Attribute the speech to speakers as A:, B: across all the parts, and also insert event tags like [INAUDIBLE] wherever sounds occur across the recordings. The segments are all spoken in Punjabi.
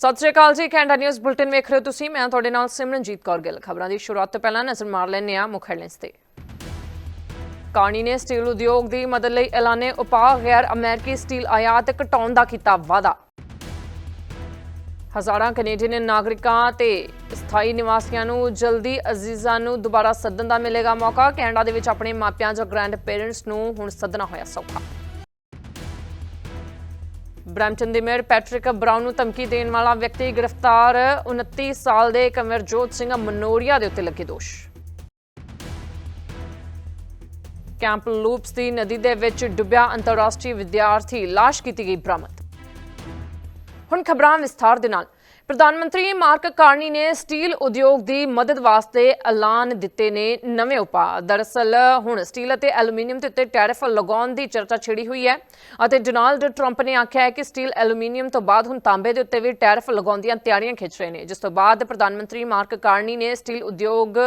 A: ਸਤਿ ਸ਼੍ਰੀ ਅਕਾਲ ਜੀ, ਕੈਨੇਡਾ ਨਿਊਜ਼ ਬੁਲਟਨ ਵੇਖ ਰਹੇ ਹੋ ਤੁਸੀਂ। ਮੈਂ ਤੁਹਾਡੇ ਨਾਲ ਸਿਮਰਨਜੀਤ ਕੌਰ ਗਿੱਲ। ਖਬਰਾਂ ਦੀ ਸ਼ੁਰੂਆਤ ਤੋਂ ਪਹਿਲਾਂ ਨਜ਼ਰ ਮਾਰ ਲੈਂਦੇ ਹਾਂ ਮੁੱਖ ਹੈਡਲਾਈਨਸ ਤੇ। ਕਾਣੀ ਨੇ ਸਟੀਲ ਉਦਯੋਗ ਦੀ ਮਦਦ ਲਈ ਐਲਾਨੇ ਉਪਾਅ, ਗੈਰ ਅਮਰੀਕੀ ਸਟੀਲ ਆਯਾਤ ਘਟਾਉਣ ਦਾ ਕੀਤਾ ਵਾਅਦਾ। ਹਜ਼ਾਰਾਂ ਕੈਨੇਡੀਅਨ ਨਾਗਰਿਕਾਂ ਤੇ ਸਥਾਈ ਨਿਵਾਸੀਆਂ ਨੂੰ ਜਲਦੀ ਅਜ਼ੀਜ਼ਾਂ ਨੂੰ ਦੁਬਾਰਾ ਸੱਦਣ ਦਾ ਮਿਲੇਗਾ ਮੌਕਾ। ਕੈਨੇਡਾ ਦੇ ਵਿੱਚ ਆਪਣੇ ਮਾਪਿਆਂ ਜਾਂ ਗ੍ਰੈਂਡ ਪੇਰੈਂਟਸ ਨੂੰ ਹੁਣ ਸੱਦਣਾ ਹੋਇਆ ਸੌਖਾ। ਬ੍ਰੈਂਪਟਨ ਦੇ ਮੇਅਰ ਪੈਟਰਿਕ ਬਰਾਊਨ ਨੂੰ ਧਮਕੀ ਦੇਣ ਵਾਲਾ ਵਿਅਕਤੀ ਗ੍ਰਿਫਤਾਰ 29 ਸਾਲ ਦੇ ਕਮਰਜੋਤ ਸਿੰਘ ਮਨੋਰੀਆ ਦੇ ਉੱਤੇ ਲੱਗੇ ਦੋਸ਼। ਕੈਂਪ ਲੂਪਸ ਦੀ ਨਦੀ ਦੇ ਵਿੱਚ ਡੁੱਬਿਆ ਅੰਤਰਰਾਸ਼ਟਰੀ ਵਿਦਿਆਰਥੀ ਲਾਸ਼ ਕੀਤੀ ਗਈ ਬਰਾਮਦ। ਹੁਣ ਖਬਰਾਂ ਵਿਸਥਾਰ ਦੇ ਨਾਲ। ਪ੍ਰਧਾਨ ਮੰਤਰੀ ਮਾਰਕ ਕਾਰਨੀ ਨੇ ਸਟੀਲ ਉਦਯੋਗ ਦੀ ਮਦਦ ਵਾਸਤੇ ਐਲਾਨ ਦਿੱਤੇ ਨੇ ਨਵੇਂ ਉਪਾਅ। ਦਰਅਸਲ, ਹੁਣ ਸਟੀਲ ਅਤੇ ਐਲੂਮੀਨੀਅਮ ਦੇ ਉੱਤੇ ਟੈਰਿਫ ਲਗਾਉਣ ਦੀ ਚਰਚਾ ਛਿੜੀ ਹੋਈ ਹੈ ਅਤੇ ਡੋਨਾਲਡ ਟਰੰਪ ਨੇ ਆਖਿਆ ਹੈ ਕਿ ਸਟੀਲ ਐਲੂਮੀਨੀਅਮ ਤੋਂ ਬਾਅਦ ਹੁਣ ਤਾਂਬੇ ਦੇ ਉੱਤੇ ਵੀ ਟੈਰਿਫ ਲਗਾਉਣ ਦੀਆਂ ਤਿਆਰੀਆਂ ਖਿੱਚ ਰਹੇ ਨੇ। ਜਿਸ ਤੋਂ ਬਾਅਦ ਪ੍ਰਧਾਨ ਮੰਤਰੀ ਮਾਰਕ ਕਾਰਨੀ ਨੇ ਸਟੀਲ ਉਦਯੋਗ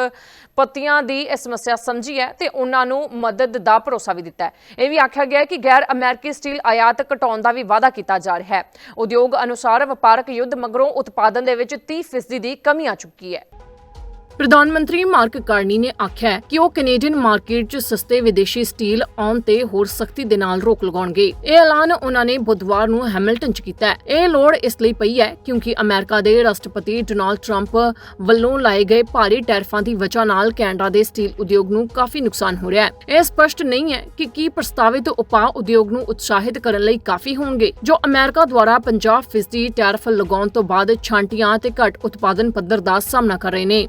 A: ਪਤੀਆਂ ਦੀ ਇਹ ਸਮੱਸਿਆ ਸਮਝੀ ਹੈ ਤੇ ਉਹਨਾਂ ਨੂੰ ਮਦਦ ਦਾ ਭਰੋਸਾ ਵੀ ਦਿੱਤਾ ਹੈ। ਇਹ ਵੀ ਆਖਿਆ ਗਿਆ ਹੈ ਕਿ ਗੈਰ ਅਮਰੀਕੀ ਸਟੀਲ ਆਯਾਤ ਘਟਾਉਣ ਦਾ ਵੀ ਵਾਅਦਾ ਕੀਤਾ ਜਾ ਰਿਹਾ ਹੈ। ਉਦਯੋਗ ਅਨੁਸਾਰ ਵਪਾਰਕ ਯੁੱਧ ਮਗਰੋਂ ਉਤਪਾਦਨ ਦੇ ਵਿੱਚ 30% ਦੀ ਕਮੀ ਆ ਚੁੱਕੀ ਹੈ। ਪ੍ਰਧਾਨ ਮੰਤਰੀ ਮਾਰਕ ਕਾਰਨੀ ਨੇ ਆਖਿਆ ਕਿ ਉਹ ਕੈਨੇਡੀਅਨ ਮਾਰਕੀਟ 'ਚ ਸਸਤੇ ਵਿਦੇਸ਼ੀ ਸਟੀਲ ਆਉਣ ਤੇ ਹੋਰ ਸਖਤੀ ਦੇ ਨਾਲ ਰੋਕ ਲਗਾਉਣਗੇ। ਇਹ ਐਲਾਨ ਉਹਨਾਂ ਨੇ ਬੁੱਧਵਾਰ ਨੂੰ ਹੈਮਿਲਟਨ 'ਚ ਕੀਤਾ ਹੈ। ਇਹ ਲੋੜ ਇਸ ਲਈ ਪਈ ਹੈ ਕਿਉਂਕਿ ਅਮਰੀਕਾ ਦੇ ਰਾਸ਼ਟਰਪਤੀ ਡੋਨਾਲਡ ਟਰੰਪ ਵੱਲੋਂ ਲਾਏ ਗਏ ਭਾਰੀ ਟੈਰਿਫਾਂ ਦੀ ਵਜ੍ਹਾ ਨਾਲ ਕੈਨੇਡਾ ਦੇ ਸਟੀਲ ਉਦਯੋਗ ਨੂੰ ਕਾਫੀ ਨੁਕਸਾਨ ਹੋ ਰਿਹਾ ਹੈ। ਇਹ ਸਪਸ਼ਟ ਨਹੀਂ ਹੈ ਕਿ ਕੀ ਪ੍ਰਸਤਾਵਿਤ ਉਪਾਅ ਉਦਯੋਗ ਨੂੰ ਉਤਸ਼ਾਹਿਤ ਕਰਨ ਲਈ ਕਾਫੀ ਹੋਣਗੇ, ਜੋ ਅਮਰੀਕਾ ਦੁਆਰਾ 50% ਟੈਰਫ ਲਗਾਉਣ ਤੋਂ ਬਾਅਦ ਛਾਂਟੀਆਂ ਤੇ ਘੱਟ ਉਤਪਾਦਨ ਪੱਧਰ ਦਾ ਸਾਹਮਣਾ ਕਰ ਰਹੇ ਨੇ।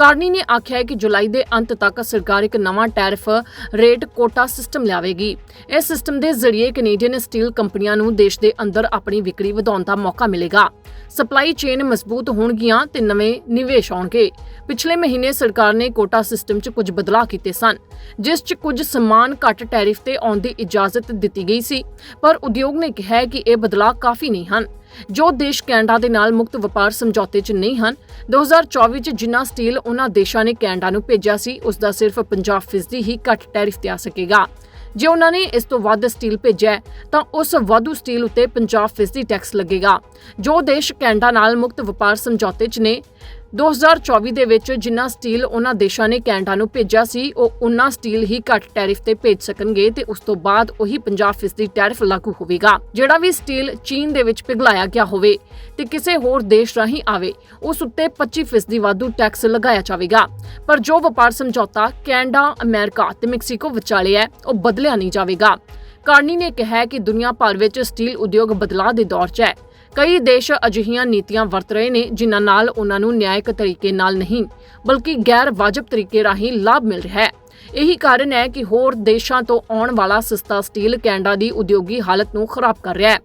A: ਕਾਰਨੀ ਨੇ ਆਖਿਆ ਕਿ ਜੁਲਾਈ ਦੇ ਅੰਤ ਤੱਕ ਸਰਕਾਰ ਇੱਕ ਨਵਾਂ ਟੈਰਿਫ ਰੇਟ ਕੋਟਾ ਸਿਸਟਮ ਲਿਆਵੇਗੀ। ਇਸ ਸਿਸਟਮ ਦੇ ਜ਼ਰੀਏ ਕੈਨੇਡੀਅਨ ਸਟੀਲ ਕੰਪਨੀਆਂ ਨੂੰ ਦੇਸ਼ ਦੇ ਅੰਦਰ ਆਪਣੀ ਵਿਕਰੀ ਵਧਾਉਣ ਦਾ ਮੌਕਾ ਮਿਲੇਗਾ। ਸਪਲਾਈ ਚੇਨ ਮਜ਼ਬੂਤ ਹੋਣਗੀਆਂ ਤੇ ਨਵੇਂ ਨਿਵੇਸ਼ ਆਉਣਗੇ। ਪਿਛਲੇ ਮਹੀਨੇ ਸਰਕਾਰ ਨੇ ਕੋਟਾ ਸਿਸਟਮ 'ਚ ਕੁਝ ਬਦਲਾਅ ਕੀਤੇ ਸਨ, ਜਿਸ 'ਚ ਕੁਝ ਸਮਾਨ ਘੱਟ ਟੈਰਿਫ ਤੇ ਆਉਣ ਦੀ ਇਜਾਜ਼ਤ ਦਿੱਤੀ ਗਈ ਸੀ। ਪਰ ਉਦਯੋਗ ਨੇ ਕਿਹਾ ਕਿ ਇਹ ਬਦਲਾਅ ਕਾਫੀ ਨਹੀਂ ਹਨ। ਜੋ ਦੇਸ਼ ਕੈਨੇਡਾ ਦੇ ਨਾਲ ਮੁਕਤ ਵਪਾਰ ਸਮਝੌਤੇ 'ਚ ਨਹੀਂ ਹਨ 2024 'ਚ ਜਿੰਨਾ ਸਟੀਲ ਉਹਨਾਂ ਦੇਸ਼ਾਂ ਨੇ ਕੈਨੇਡਾ ਨੂੰ ਭੇਜਿਆ ਸੀ, ਉਸ ਦਾ ਸਿਰਫ 50% ਹੀ ਘੱਟ ਟੈਰਿਫ ਤੇ ਆ ਸਕੇਗਾ। ਜੇ ਉਹਨਾਂ ਨੇ ਇਸ ਤੋਂ ਵੱਧ ਸਟੀਲ ਭੇਜਿਆ ਤਾਂ ਉਸ ਵਾਧੂ ਸਟੀਲ ਉੱਤੇ 50% ਟੈਕਸ ਲੱਗੇਗਾ। ਜੋ ਦੇਸ਼ ਕੈਨੇਡਾ ਨਾਲ ਮੁਕਤ ਵਪਾਰ ਸਮਝੌਤੇ 'ਚ ਨੇ 2024 ਦੇ ਵਿੱਚ ਜਿੰਨਾ ਸਟੀਲ ਉਹਨਾਂ ਦੇਸ਼ਾਂ ਨੇ ਕੈਨੇਡਾ ਨੂੰ ਭੇਜਿਆ ਸੀ, ਉਹ ਉਨਾ ਸਟੀਲ ਹੀ ਘੱਟ ਟੈਰਿਫ ਤੇ ਭੇਜ ਸਕਣਗੇ ਤੇ ਉਸ ਤੋਂ ਬਾਅਦ ਉਹੀ 50% ਦੀ ਟੈਰਿਫ ਲਾਗੂ ਹੋਵੇਗਾ। ਜਿਹੜਾ ਵੀ ਸਟੀਲ ਚੀਨ ਦੇ ਵਿੱਚ ਪਿਘਲਾਇਆ ਗਿਆ ਹੋਵੇ ਤੇ ਕਿਸੇ ਹੋਰ ਦੇਸ਼ ਰਾਹੀਂ ਆਵੇ, ਉਸ ਉੱਤੇ 25% ਦੀ ਵਾਧੂ ਟੈਕਸ ਲਗਾਇਆ ਜਾਵੇਗਾ। ਪਰ ਜੋ ਵਪਾਰ ਸਮਝੌਤਾ ਕੈਨੇਡਾ, ਅਮਰੀਕਾ ਤੇ ਮੈਕਸੀਕੋ ਵਿਚਾਲੇ ਹੈ, ਉਹ ਬਦਲਿਆ ਨਹੀਂ ਜਾਵੇਗਾ। ਕਾਰਨੀ ਨੇ ਕਿਹਾ ਕਿ ਦੁਨੀਆ ਭਰ ਵਿੱਚ ਸਟੀਲ ਉਦਯੋਗ ਬਦਲਾਅ ਦੇ ਦੌਰ 'ਚ ਹੈ। ਕਈ ਦੇਸ਼ ਅਜਿਹੀਆਂ ਨੀਤੀਆਂ ਵਰਤ ਰਹੇ ਨੇ, ਜਿਨ੍ਹਾਂ ਨਾਲ ਉਹਨਾਂ ਨੂੰ ਨਿਆਇਕ ਤਰੀਕੇ ਨਾਲ ਨਹੀਂ, ਬਲਕਿ ਗੈਰ ਵਾਜਬ ਤਰੀਕੇ ਰਾਹੀਂ ਲਾਭ ਮਿਲ ਰਿਹਾ ਹੈ। ਇਹੀ ਕਾਰਨ ਹੈ ਕਿ ਹੋਰ ਦੇਸ਼ਾਂ ਤੋਂ ਆਉਣ ਵਾਲਾ ਸਸਤਾ ਸਟੀਲ ਕੈਨੇਡਾ ਦੀ ਉਦਯੋਗੀ ਹਾਲਤ ਨੂੰ ਖਰਾਬ ਕਰ ਰਿਹਾ ਹੈ।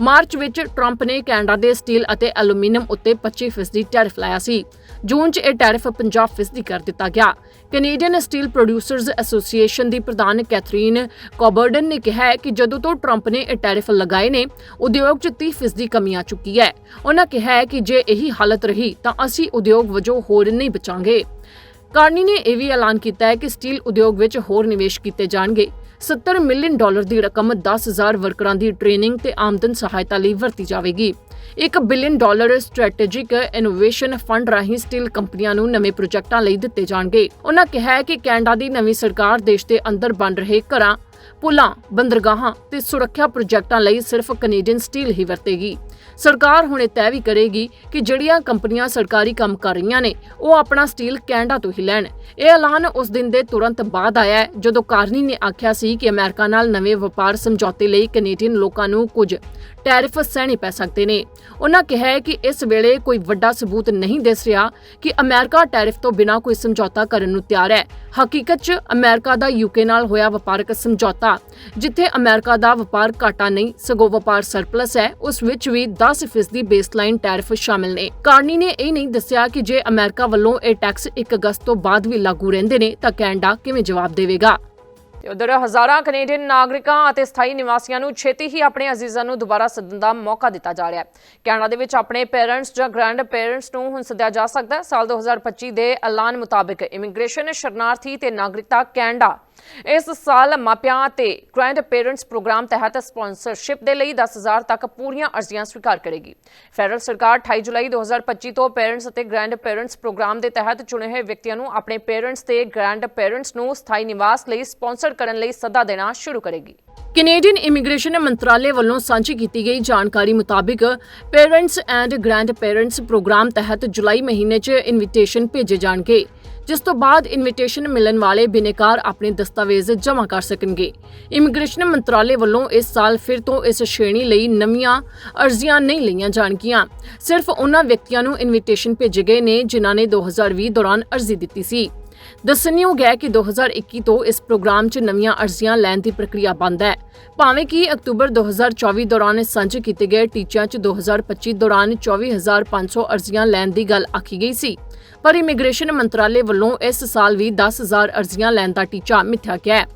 A: ਮਾਰਚ ਵਿੱਚ ਟਰੰਪ ਨੇ ਕੈਨੇਡਾ ਦੇ ਸਟੀਲ ਅਤੇ ਐਲੂਮੀਨੀਅਮ ਉੱਤੇ 25% ਟੈਰਿਫ ਲਾਇਆ ਸੀ। ਜੂਨ 'ਚ ਇਹ ਟੈਰਿਫ 50% ਕਰ ਦਿੱਤਾ ਗਿਆ। ਕੈਨੇਡੀਅਨ ਸਟੀਲ ਪ੍ਰੋਡਿਊਸਰਜ਼ ਐਸੋਸੀਏਸ਼ਨ ਦੀ ਪ੍ਰਧਾਨ ਕੈਥਰੀਨ ਕੋਬਰਡਨ ਨੇ ਕਿਹਾ ਹੈ ਕਿ ਜਦੋਂ ਤੋਂ ਟਰੰਪ ਨੇ ਇਹ ਟੈਰਿਫ ਲਗਾਏ ਨੇ, ਉਦਯੋਗ 'ਚ 30% ਦੀ ਕਮੀ ਆ ਚੁੱਕੀ ਹੈ। ਉਹਨਾਂ ਕਿਹਾ ਹੈ ਕਿ ਜੇ ਇਹੀ ਹਾਲਤ ਰਹੀ ਤਾਂ ਅਸੀਂ ਉਦਯੋਗ ਵਜੋਂ ਹੋਰ ਨਹੀਂ ਬਚਾਂਗੇ। ਕਾਰਨੀ ਨੇ ਇਹ ਵੀ ਐਲਾਨ ਕੀਤਾ ਹੈ ਕਿ ਸਟੀਲ ਉਦਯੋਗ ਵਿੱਚ ਹੋਰ ਨਿਵੇਸ਼ ਕੀਤੇ ਜਾਣਗੇ। 70 ਮਿਲੀਅਨ ਡਾਲਰ ਦੀ ਰਕਮ 10000 ਵਰਕਰਾਂ ਦੀ ਟ੍ਰੇਨਿੰਗ ਤੇ ਆਮਦਨ ਸਹਾਇਤਾ ਲਈ ਵਰਤੀ ਜਾਵੇਗੀ। 1 billion dollar strategic innovation fund ਰਾਹੀਂ ਸਟੀਲ ਕੰਪਨੀਆਂ ਨੂੰ ਨਵੇਂ ਪ੍ਰੋਜੈਕਟਾਂ ਲਈ ਦਿੱਤੇ ਜਾਣਗੇ। ਉਹਨਾਂ ਕਿਹਾ ਹੈ ਕਿ ਕੈਨੇਡਾ ਦੀ ਨਵੀਂ ਸਰਕਾਰ ਦੇਸ਼ ਦੇ ਅੰਦਰ ਬਣ ਰਹੇ ਘਰਾਂ, ਪੁਲਾਂ, ਬੰਦਰਗਾਹਾਂ ਤੇ ਸੁਰੱਖਿਆ ਪ੍ਰੋਜੈਕਟਾਂ ਲਈ ਸਿਰਫ ਕੈਨੇਡੀਅਨ ਸਟੀਲ ਹੀ ਵਰਤੇਗੀ। ਸਰਕਾਰ ਹੁਣ ਇਹ ਤੈਅ ਵੀ ਕਰੇਗੀ ਕਿ ਜਿਹੜੀਆਂ ਕੰਪਨੀਆਂ ਸਰਕਾਰੀ ਕੰਮ ਕਰ ਰਹੀਆਂ ਨੇ, ਉਹ ਆਪਣਾ ਸਟੀਲ ਕੈਨੇਡਾ ਤੋਂ ਹੀ ਲੈਣ। ਇਹ ਐਲਾਨ ਉਸ ਦਿਨ ਦੇ ਤੁਰੰਤ ਬਾਅਦ ਆਇਆ ਜਦੋਂ ਕਾਰਨੀ ਨੇ ਆਖਿਆ ਸੀ ਕਿ ਅਮਰੀਕਾ ਨਾਲ ਨਵੇਂ ਵਪਾਰ ਸਮਝੌਤੇ ਲਈ ਕੈਨੇਡੀਅਨ ਲੋਕਾਂ ਨੂੰ ਕੁਝ ਟੈਰਿਫ ਸਹਿਣੇ ਪੈ ਸਕਦੇ ਨੇ। ਉਹਨਾਂ ਕਿਹਾ ਹੈ ਕਿ ਇਸ ਵੇਲੇ ਕੋਈ ਵੱਡਾ ਸਬੂਤ ਨਹੀਂ ਦਿਸ ਰਿਹਾ ਕਿ ਅਮਰੀਕਾ ਟੈਰਿਫ ਤੋਂ ਬਿਨਾਂ ਕੋਈ ਸਮਝੌਤਾ ਕਰਨ ਨੂੰ ਤਿਆਰ ਹੈ। ਹਕੀਕਤ 'ਚ ਅਮਰੀਕਾ ਦਾ ਯੂਕੇ ਨਾਲ ਹੋਇਆ ਵਪਾਰਕ ਸਮਝੌਤਾ, ਜਿੱਥੇ ਅਮਰੀਕਾ ਦਾ ਵਪਾਰ ਘਾਟਾ ਨਹੀਂ, ਸਗੋਂ ਵਪਾਰ ਸਰਪਲਸ ਹੈ, ਉਸ ਵਿੱਚ ਵੀ 10% ਦੀ ਬੇਸਲਾਈਨ ਟੈਰਿਫ ਸ਼ਾਮਿਲ ਨੇ। ਕਾਰਨੀ ਨੇ ਇਹ ਨਹੀਂ ਦੱਸਿਆ ਕਿ ਜੇ ਅਮਰੀਕਾ ਵੱਲੋਂ ਇਹ ਟੈਕਸ 1 ਅਗਸਤ ਤੋਂ ਬਾਅਦ ਵੀ ਲਾਗੂ ਰਹਿੰਦੇ ਨੇ, ਤਾਂ ਕੈਨੇਡਾ ਕਿਵੇਂ ਜਵਾਬ ਦੇਵੇਗਾ? ਤੇ ਉਧਰ ਹਜ਼ਾਰਾਂ ਕੈਨੇਡੀਅਨ ਨਾਗਰਿਕਾਂ ਅਤੇ ਸਥਾਈ ਨਿਵਾਸੀਆਂ ਨੂੰ ਛੇਤੀ ਹੀ ਆਪਣੇ ਅਜ਼ੀਜ਼ਾਂ ਨੂੰ ਦੁਬਾਰਾ ਸੱਦਣ ਦਾ ਮੌਕਾ ਦਿੱਤਾ ਜਾ ਰਿਹਾ ਹੈ। ਕੈਨੇਡਾ ਦੇ ਵਿੱਚ ਆਪਣੇ ਪੇਰੈਂਟਸ ਜਾਂ ਗ੍ਰੈਂਡ ਪੇਰੈਂਟਸ ਨੂੰ ਹੁਣ ਸੱਦਿਆ ਜਾ ਸਕਦਾ ਹੈ। ਸਾਲ 2025 ਦੇ ਐਲਾਨ ਮੁਤਾਬਕ ਇਮੀਗ੍ਰੇਸ਼ਨ ਸ਼ਰਨਾਰਥੀ ਤੇ ਨਾਗਰਿਕਤਾ ਕੈਨੇਡਾ ਇਸ ਸਾਲ ਮਾਪਿਆਂ ਤੇ ਗ੍ਰੈਂਡ ਪੇਰੈਂਟਸ ਪ੍ਰੋਗਰਾਮ ਤਹਿਤ ਸਪਾਂਸਰਸ਼ਿਪ ਦੇ ਲਈ 10000 ਤੱਕ ਪੂਰੀਆਂ ਅਰਜ਼ੀਆਂ ਸਵੀਕਾਰ ਕਰੇਗੀ। ਫੈਡਰਲ ਸਰਕਾਰ 28 ਜੁਲਾਈ 2025 ਤੋਂ ਪੇਰੈਂਟਸ ਅਤੇ ਗ੍ਰੈਂਡ ਪੇਰੈਂਟਸ ਪ੍ਰੋਗਰਾਮ ਦੇ ਤਹਿਤ ਚੁਣੇ ਹੋਏ ਵਿਅਕਤੀਆਂ ਨੂੰ ਆਪਣੇ ਪੇਰੈਂਟਸ ਤੇ ਗ੍ਰੈਂਡ ਪੇਰੈਂਟਸ ਨੂੰ ਸਥਾਈ ਨਿਵਾਸ ਲਈ ਸਪਾਂਸਰ ਕਰਨ ਲਈ ਸੱਦਾ ਦੇਣਾ ਸ਼ੁਰੂ ਕਰੇਗੀ। ਕੈਨੇਡੀਅਨ ਇਮੀਗ੍ਰੇਸ਼ਨ ਮੰਤਰਾਲੇ ਵੱਲੋਂ ਸਾਂਝੀ ਕੀਤੀ ਗਈ ਜਾਣਕਾਰੀ ਮੁਤਾਬਿਕ parents and grandparents program ਤਹਿਤ ਜੁਲਾਈ ਮਹੀਨੇ 'ਚ ਇਨਵੀਟੇਸ਼ਨ ਭੇਜੇ ਜਾਣਗੇ। ਜਿਸ ਤੋਂ ਬਾਅਦ ਇਨਵੀਟੇਸ਼ਨ ਮਿਲਣ ਵਾਲੇ ਬਿਨੇਕਾਰ ਆਪਣੇ ਦਸਤਾਵੇਜ਼ ਜਮ੍ਹਾਂ ਕਰ ਸਕਣਗੇ। ਇਮੀਗ੍ਰੇਸ਼ਨ ਮੰਤਰਾਲੇ ਵੱਲੋਂ ਇਸ ਸਾਲ ਫਿਰ ਤੋਂ ਇਸ ਸ਼੍ਰੇਣੀ ਲਈ ਨਵੀਆਂ ਅਰਜ਼ੀਆਂ ਨਹੀਂ ਲਈਆਂ ਜਾਣਗੀਆਂ। ਸਿਰਫ ਉਹਨਾਂ ਵਿਅਕਤੀਆਂ ਨੂੰ ਇਨਵੀਟੇਸ਼ਨ ਭੇਜੇ ਗਏ ਨੇ ਜਿਨ੍ਹਾਂ ਨੇ 2020 ਦੌਰਾਨ ਅਰਜ਼ੀ ਦਿੱਤੀ ਸੀ। ਦੱਸਣਯੋਗ ਹੈ ਕਿ 2021 ਤੋਂ ਇਸ ਪ੍ਰੋਗਰਾਮ 'ਚ ਨਵੀਆਂ ਅਰਜ਼ੀਆਂ ਲੈਣ ਦੀ ਪ੍ਰਕਿਰਿਆ ਬੰਦ ਹੈ। ਭਾਵੇਂ ਕਿ ਅਕਤੂਬਰ 2024 ਦੌਰਾਨ ਸਾਂਝੇ ਕੀਤੇ ਗਏ ਟੀਚਿਆਂ 'ਚ 2025 ਦੌਰਾਨ 24500 ਅਰਜ਼ੀਆਂ ਲੈਣ ਦੀ ਗੱਲ ਆਖੀ ਗਈ ਸੀ। ਪਰ ਇਮੀਗ੍ਰੇਸ਼ਨ ਮੰਤਰਾਲੇ ਵੱਲੋਂ ਇਸ ਸਾਲ ਵੀ 10000 ਅਰਜ਼ੀਆਂ ਲੈਣ ਦਾ ਟੀਚਾ ਮਿੱਥਿਆ ਗਿਆ ਹੈ।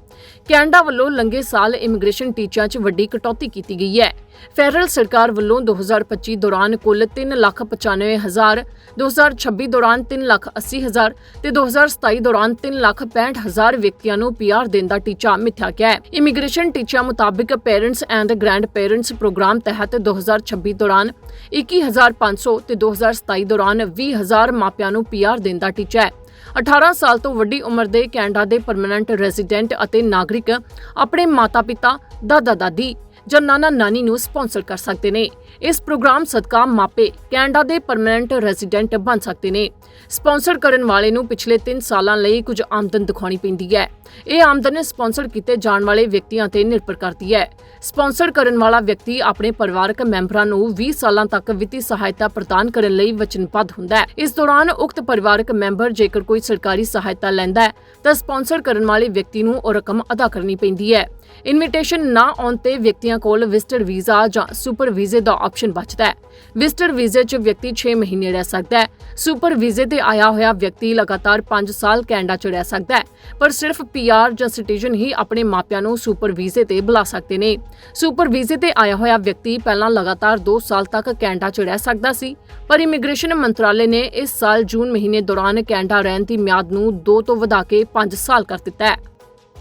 A: ਕੈਨੇਡਾ ਵੱਲੋਂ ਲੰਘੇ ਸਾਲ ਇਮੀਗ੍ਰੇਸ਼ਨ ਟੀਚਿਆਂ 'ਚ ਵੱਡੀ ਕਟੌਤੀ ਕੀਤੀ ਗਈ ਹੈ। ਫੈਡਰਲ ਸਰਕਾਰ ਵੱਲੋਂ 2025 ਦੌਰਾਨ ਕੁੱਲ 3,95,000 2026 ਦੌਰਾਨ 3,80,000 ਤੇ 2027 ਦੌਰਾਨ 3,65,000 ਵਿਅਕਤੀਆਂ ਨੂੰ ਪੀਆਰ ਦੇਣ ਦਾ ਟੀਚਾ ਮਿੱਥਿਆ ਗਿਆ ਹੈ। ਇਮੀਗ੍ਰੇਸ਼ਨ ਟੀਚਿਆਂ ਮੁਤਾਬਿਕ parents and grandparents program ਤਹਿਤ 2026 ਦੌਰਾਨ 21,500 ਤੇ 2027 ਦੌਰਾਨ 20,000 ਮਾਪਿਆਂ ਨੂੰ ਪੀਆਰ ਦੇਣ ਦਾ ਟੀਚਾ ਹੈ। 18 ਸਾਲ ਤੋਂ ਵੱਡੀ ਉਮਰ ਦੇ ਕੈਨੇਡਾ ਦੇ ਪਰਮਨੈਂਟ ਰੈਜ਼ੀਡੈਂਟ ਅਤੇ ਨਾਗਰਿਕ ਆਪਣੇ ਮਾਤਾ-ਪਿਤਾ, ਦਾਦਾ-ਦਾਦੀ ਜਾਂ ਨਾਨਾ-ਨਾਨੀ ਨੂੰ ਸਪਾਂਸਰ ਕਰ ਸਕਦੇ ਨੇ। ਇਸ ਪ੍ਰੋਗਰਾਮ ਸਦਕਾ ਮਾਪੇ ਕੈਨੇਡਾ ਦੇ ਪਰਮਨੈਂਟ ਰੈਜ਼ੀਡੈਂਟ ਬਣ ਸਕਦੇ ਨੇ। ਸਪਾਂਸਰ ਕਰਨ ਵਾਲੇ ਨੂੰ ਪਿਛਲੇ 3 ਸਾਲਾਂ ਲਈ ਕੁਝ ਆਮਦਨ ਦਿਖਾਉਣੀ ਪੈਂਦੀ ਹੈ। ਇਹ ਆਮਦਨ ਸਪਾਂਸਰ ਕੀਤੇ ਜਾਣ ਵਾਲੇ ਵਿਅਕਤੀਆਂ ਤੇ ਨਿਰਭਰ ਕਰਦੀ ਹੈ। ਸਪਾਂਸਰ ਕਰਨ ਵਾਲਾ ਵਿਅਕਤੀ ਆਪਣੇ ਪਰਿਵਾਰਕ ਮੈਂਬਰਾਂ ਨੂੰ 20 ਸਾਲਾਂ ਤੱਕ ਵਿੱਤੀ ਸਹਾਇਤਾ ਪ੍ਰਦਾਨ ਕਰਨ ਲਈ ਵਚਨਬੱਧ ਹੁੰਦਾ ਹੈ। ਇਸ ਦੌਰਾਨ ਉਕਤ ਪਰਿਵਾਰਕ ਮੈਂਬਰ ਜੇਕਰ ਕੋਈ ਸਰਕਾਰੀ ਸਹਾਇਤਾ ਲੈਂਦਾ ਹੈ, ਤਾਂ ਸਪਾਂਸਰ ਕਰਨ ਵਾਲੇ ਵਿਅਕਤੀ ਨੂੰ ਉਹ ਰਕਮ ਅਦਾ ਕਰਨੀ ਪੈਂਦੀ ਹੈ। ਇਨਵੀਟੇਸ਼ਨ ਨਾ ਆਉਣ ਤੇ ਵਿਅਕਤੀਆਂ ਕੋਲ ਵਿਜ਼ਟਰ ਵੀਜ਼ਾ ਜਾਂ ਸੁਪਰ ਵੀਜ਼ੇ ਦਾ ਆਪਸ਼ਨ ਬਚਦਾ ਹੈ। ਵਿਜ਼ਟਰ ਵੀਜ਼ੇ 'ਚ ਵਿਅਕਤੀ 6 ਮਹੀਨੇ ਰਹਿ ਸਕਦਾ ਹੈ। ਸੁਪਰ ਵੀਜ਼ੇ ਤੇ ਆਇਆ ਹੋਇਆ ਵਿਅਕਤੀ ਲਗਾਤਾਰ 5 ਸਾਲ ਕੈਨੇਡਾ 'ਚ ਰਹਿ ਸਕਦਾ ਹੈ, ਪਰ ਸਿਰਫ ਪੀਆਰ ਜਾਂ ਸਿਟੀਜ਼ਨ ਹੀ ਆਪਣੇ ਮਾਪਿਆਂ ਨੂੰ ਸੁਪਰ ਵੀਜ਼ੇ ਤੇ ਬੁਲਾ ਸਕਦੇ ਨੇ। ਸੁਪਰ ਵੀਜ਼ੇ ਤੇ ਆਇਆ ਹੋਇਆ ਵਿਅਕਤੀ ਪਹਿਲਾਂ ਲਗਾਤਾਰ 2 ਸਾਲ ਤੱਕ ਕੈਨੇਡਾ 'ਚ ਰਹਿ ਸਕਦਾ ਸੀ, ਪਰ ਇਮੀਗ੍ਰੇਸ਼ਨ ਮੰਤਰਾਲੇ ਨੇ ਇਸ ਸਾਲ ਜੂਨ ਮਹੀਨੇ ਦੌਰਾਨ ਕੈਨੇਡਾ ਰਹਿਣ ਦੀ ਮਿਆਦ ਨੂੰ 2 ਤੋਂ ਵਧਾ ਕੇ 5 ਸਾਲ ਕਰ ਦਿੱਤਾ ਹੈ।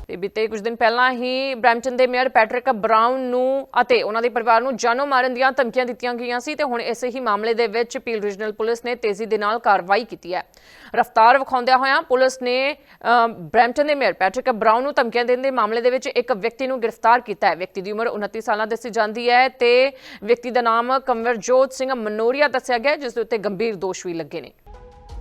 A: ਤੇ ਬੀਤੇ ਕੁਝ ਦਿਨ ਪਹਿਲਾਂ ਹੀ ਬ੍ਰੈਂਪਟਨ ਦੇ ਮੇਅਰ ਪੈਟਰਿਕ ਬਰਾਊਨ ਨੂੰ ਅਤੇ ਉਹਨਾਂ ਦੇ ਪਰਿਵਾਰ ਨੂੰ ਜਾਨੋਂ ਮਾਰਨ ਦੀਆਂ ਧਮਕੀਆਂ ਦਿੱਤੀਆਂ ਗਈਆਂ ਸੀ ਤੇ ਹੁਣ ਇਸੇ ਹੀ ਮਾਮਲੇ ਦੇ ਵਿੱਚ ਪੀਲ ਰੀਜਨਲ ਪੁਲਿਸ ਨੇ ਤੇਜ਼ੀ ਦੇ ਨਾਲ ਕਾਰਵਾਈ ਕੀਤੀ ਹੈ। ਰਫਤਾਰ ਵਿਖਾਉਂਦਿਆਂ ਹੋਇਆਂ ਪੁਲਿਸ ਨੇ ਅ, ਬ੍ਰੈਂਪਟਨ ਦੇ ਮੇਅਰ ਪੈਟਰਿਕ ਬਰਾਊਨ ਨੂੰ ਧਮਕੀਆਂ ਦੇਣ ਦੇ ਮਾਮਲੇ ਦੇ ਵਿੱਚ ਇੱਕ ਵਿਅਕਤੀ ਨੂੰ ਗ੍ਰਿਫਤਾਰ ਕੀਤਾ ਹੈ। ਵਿਅਕਤੀ ਦੀ ਉਮਰ 29 ਸਾਲਾਂ ਦੱਸੀ ਜਾਂਦੀ ਹੈ ਤੇ ਵਿਅਕਤੀ ਦਾ ਨਾਮ ਕੰਵਰਜੋਤ ਸਿੰਘ ਮਨੋਰੀਆ ਦੱਸਿਆ ਗਿਆ ਜਿਸ ਦੇ ਉੱਤੇ ਗੰਭੀਰ ਦੋਸ਼ ਵੀ ਲੱਗੇ ਨੇ।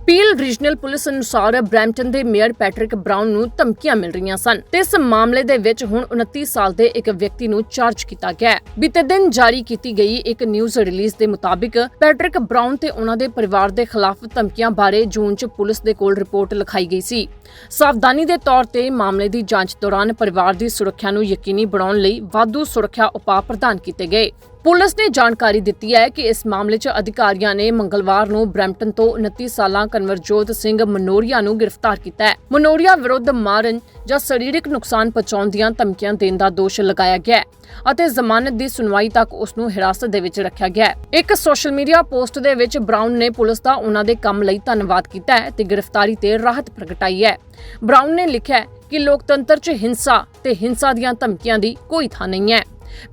A: ਪੀਲ ਰੀਜਨਲ ਪੁਲਿਸ ਅਨੁਸਾਰ ਬ੍ਰੈਂਪਟਨ ਦੇ ਮੇਅਰ ਪੈਟਰਿਕ ਬਰਾਊਨ ਨੂੰ ਧਮਕੀਆਂ ਮਿਲ ਰਹੀਆਂ ਸਨ ਤੇ ਇਸ ਮਾਮਲੇ ਦੇ ਵਿੱਚ ਹੁਣ 29 ਸਾਲ ਦੇ ਇੱਕ ਵਿਅਕਤੀ ਨੂੰ ਚਾਰਜ ਕੀਤਾ ਗਿਆ ਹੈ। ਬੀਤੇ ਦਿਨ ਜਾਰੀ ਕੀਤੀ ਗਈ ਇੱਕ ਨਿਊਜ਼ ਰਿਲੀਜ਼ ਦੇ ਮੁਤਾਬਿਕ ਪੈਟਰਿਕ ਬਰਾਊਨ ਤੇ ਉਹਨਾਂ ਦੇ ਪਰਿਵਾਰ ਦੇ ਖਿਲਾਫ ਧਮਕੀਆਂ ਬਾਰੇ ਜੂਨ 'ਚ ਪੁਲਿਸ ਦੇ ਕੋਲ ਰਿਪੋਰਟ ਲਿਖਾਈ ਗਈ ਸੀ। ਸਾਵਧਾਨੀ ਦੇ ਤੌਰ ਤੇ ਮਾਮਲੇ ਦੀ ਜਾਂਚ ਦੌਰਾਨ ਪਰਿਵਾਰ ਦੀ ਸੁਰੱਖਿਆ ਨੂੰ ਯਕੀਨੀ ਬਣਾਉਣ ਲਈ ਵਾਧੂ ਸੁਰੱਖਿਆ ਉਪਾਅ ਪ੍ਰਦਾਨ ਕੀਤੇ ਗਏ। ਪੁਲਿਸ ਨੇ ਜਾਣਕਾਰੀ ਦਿੱਤੀ ਹੈ ਕਿ ਇਸ ਮਾਮਲੇ 'ਚ ਅਧਿਕਾਰੀਆਂ ਨੇ ਮੰਗਲਵਾਰ ਨੂੰ ਬ੍ਰੈਂਪਟਨ ਤੋਂ 29 ਸਾਲਾਂ ਕਨਵਰਜੋਤ ਸਿੰਘ ਮਨੋਰੀਆ ਨੂੰ ਗ੍ਰਿਫਤਾਰ ਕੀਤਾ ਹੈ। ਮਨੋਰੀਆ ਵਿਰੁੱਧ ਮਾਰਨ ਜਾਂ ਸਰੀਰਕ ਨੁਕਸਾਨ ਪਹੁੰਚਾਉਣ ਦੀਆਂ ਧਮਕੀਆਂ ਦੇਣ ਦਾ ਦੋਸ਼ ਲਗਾਇਆ ਗਿਆ ਹੈ ਅਤੇ ਜ਼ਮਾਨਤ ਦੀ ਸੁਣਵਾਈ ਤੱਕ ਉਸ ਨੂੰ ਹਿਰਾਸਤ ਦੇ ਵਿੱਚ ਰੱਖਿਆ ਗਿਆ ਹੈ। ਇੱਕ ਸੋਸ਼ਲ ਮੀਡੀਆ ਪੋਸਟ ਦੇ ਵਿੱਚ ਬ੍ਰਾਊਨ ਨੇ ਪੁਲਿਸ ਦਾ ਉਹਨਾਂ ਦੇ ਕੰਮ ਲਈ ਧੰਨਵਾਦ ਕੀਤਾ ਹੈ ਤੇ ਗ੍ਰਿਫਤਾਰੀ ਤੇ ਰਾਹਤ ਪ੍ਰਗਟਾਈ ਹੈ। ਬ੍ਰਾਊਨ ਨੇ ਲਿਖਿਆ ਕਿ ਲੋਕਤੰਤਰ 'ਚ ਹਿੰਸਾ ਤੇ ਹਿੰਸਾ ਦੀਆਂ ਧਮਕੀਆਂ ਦੀ ਕੋਈ ਥਾਂ ਨਹੀਂ ਹੈ।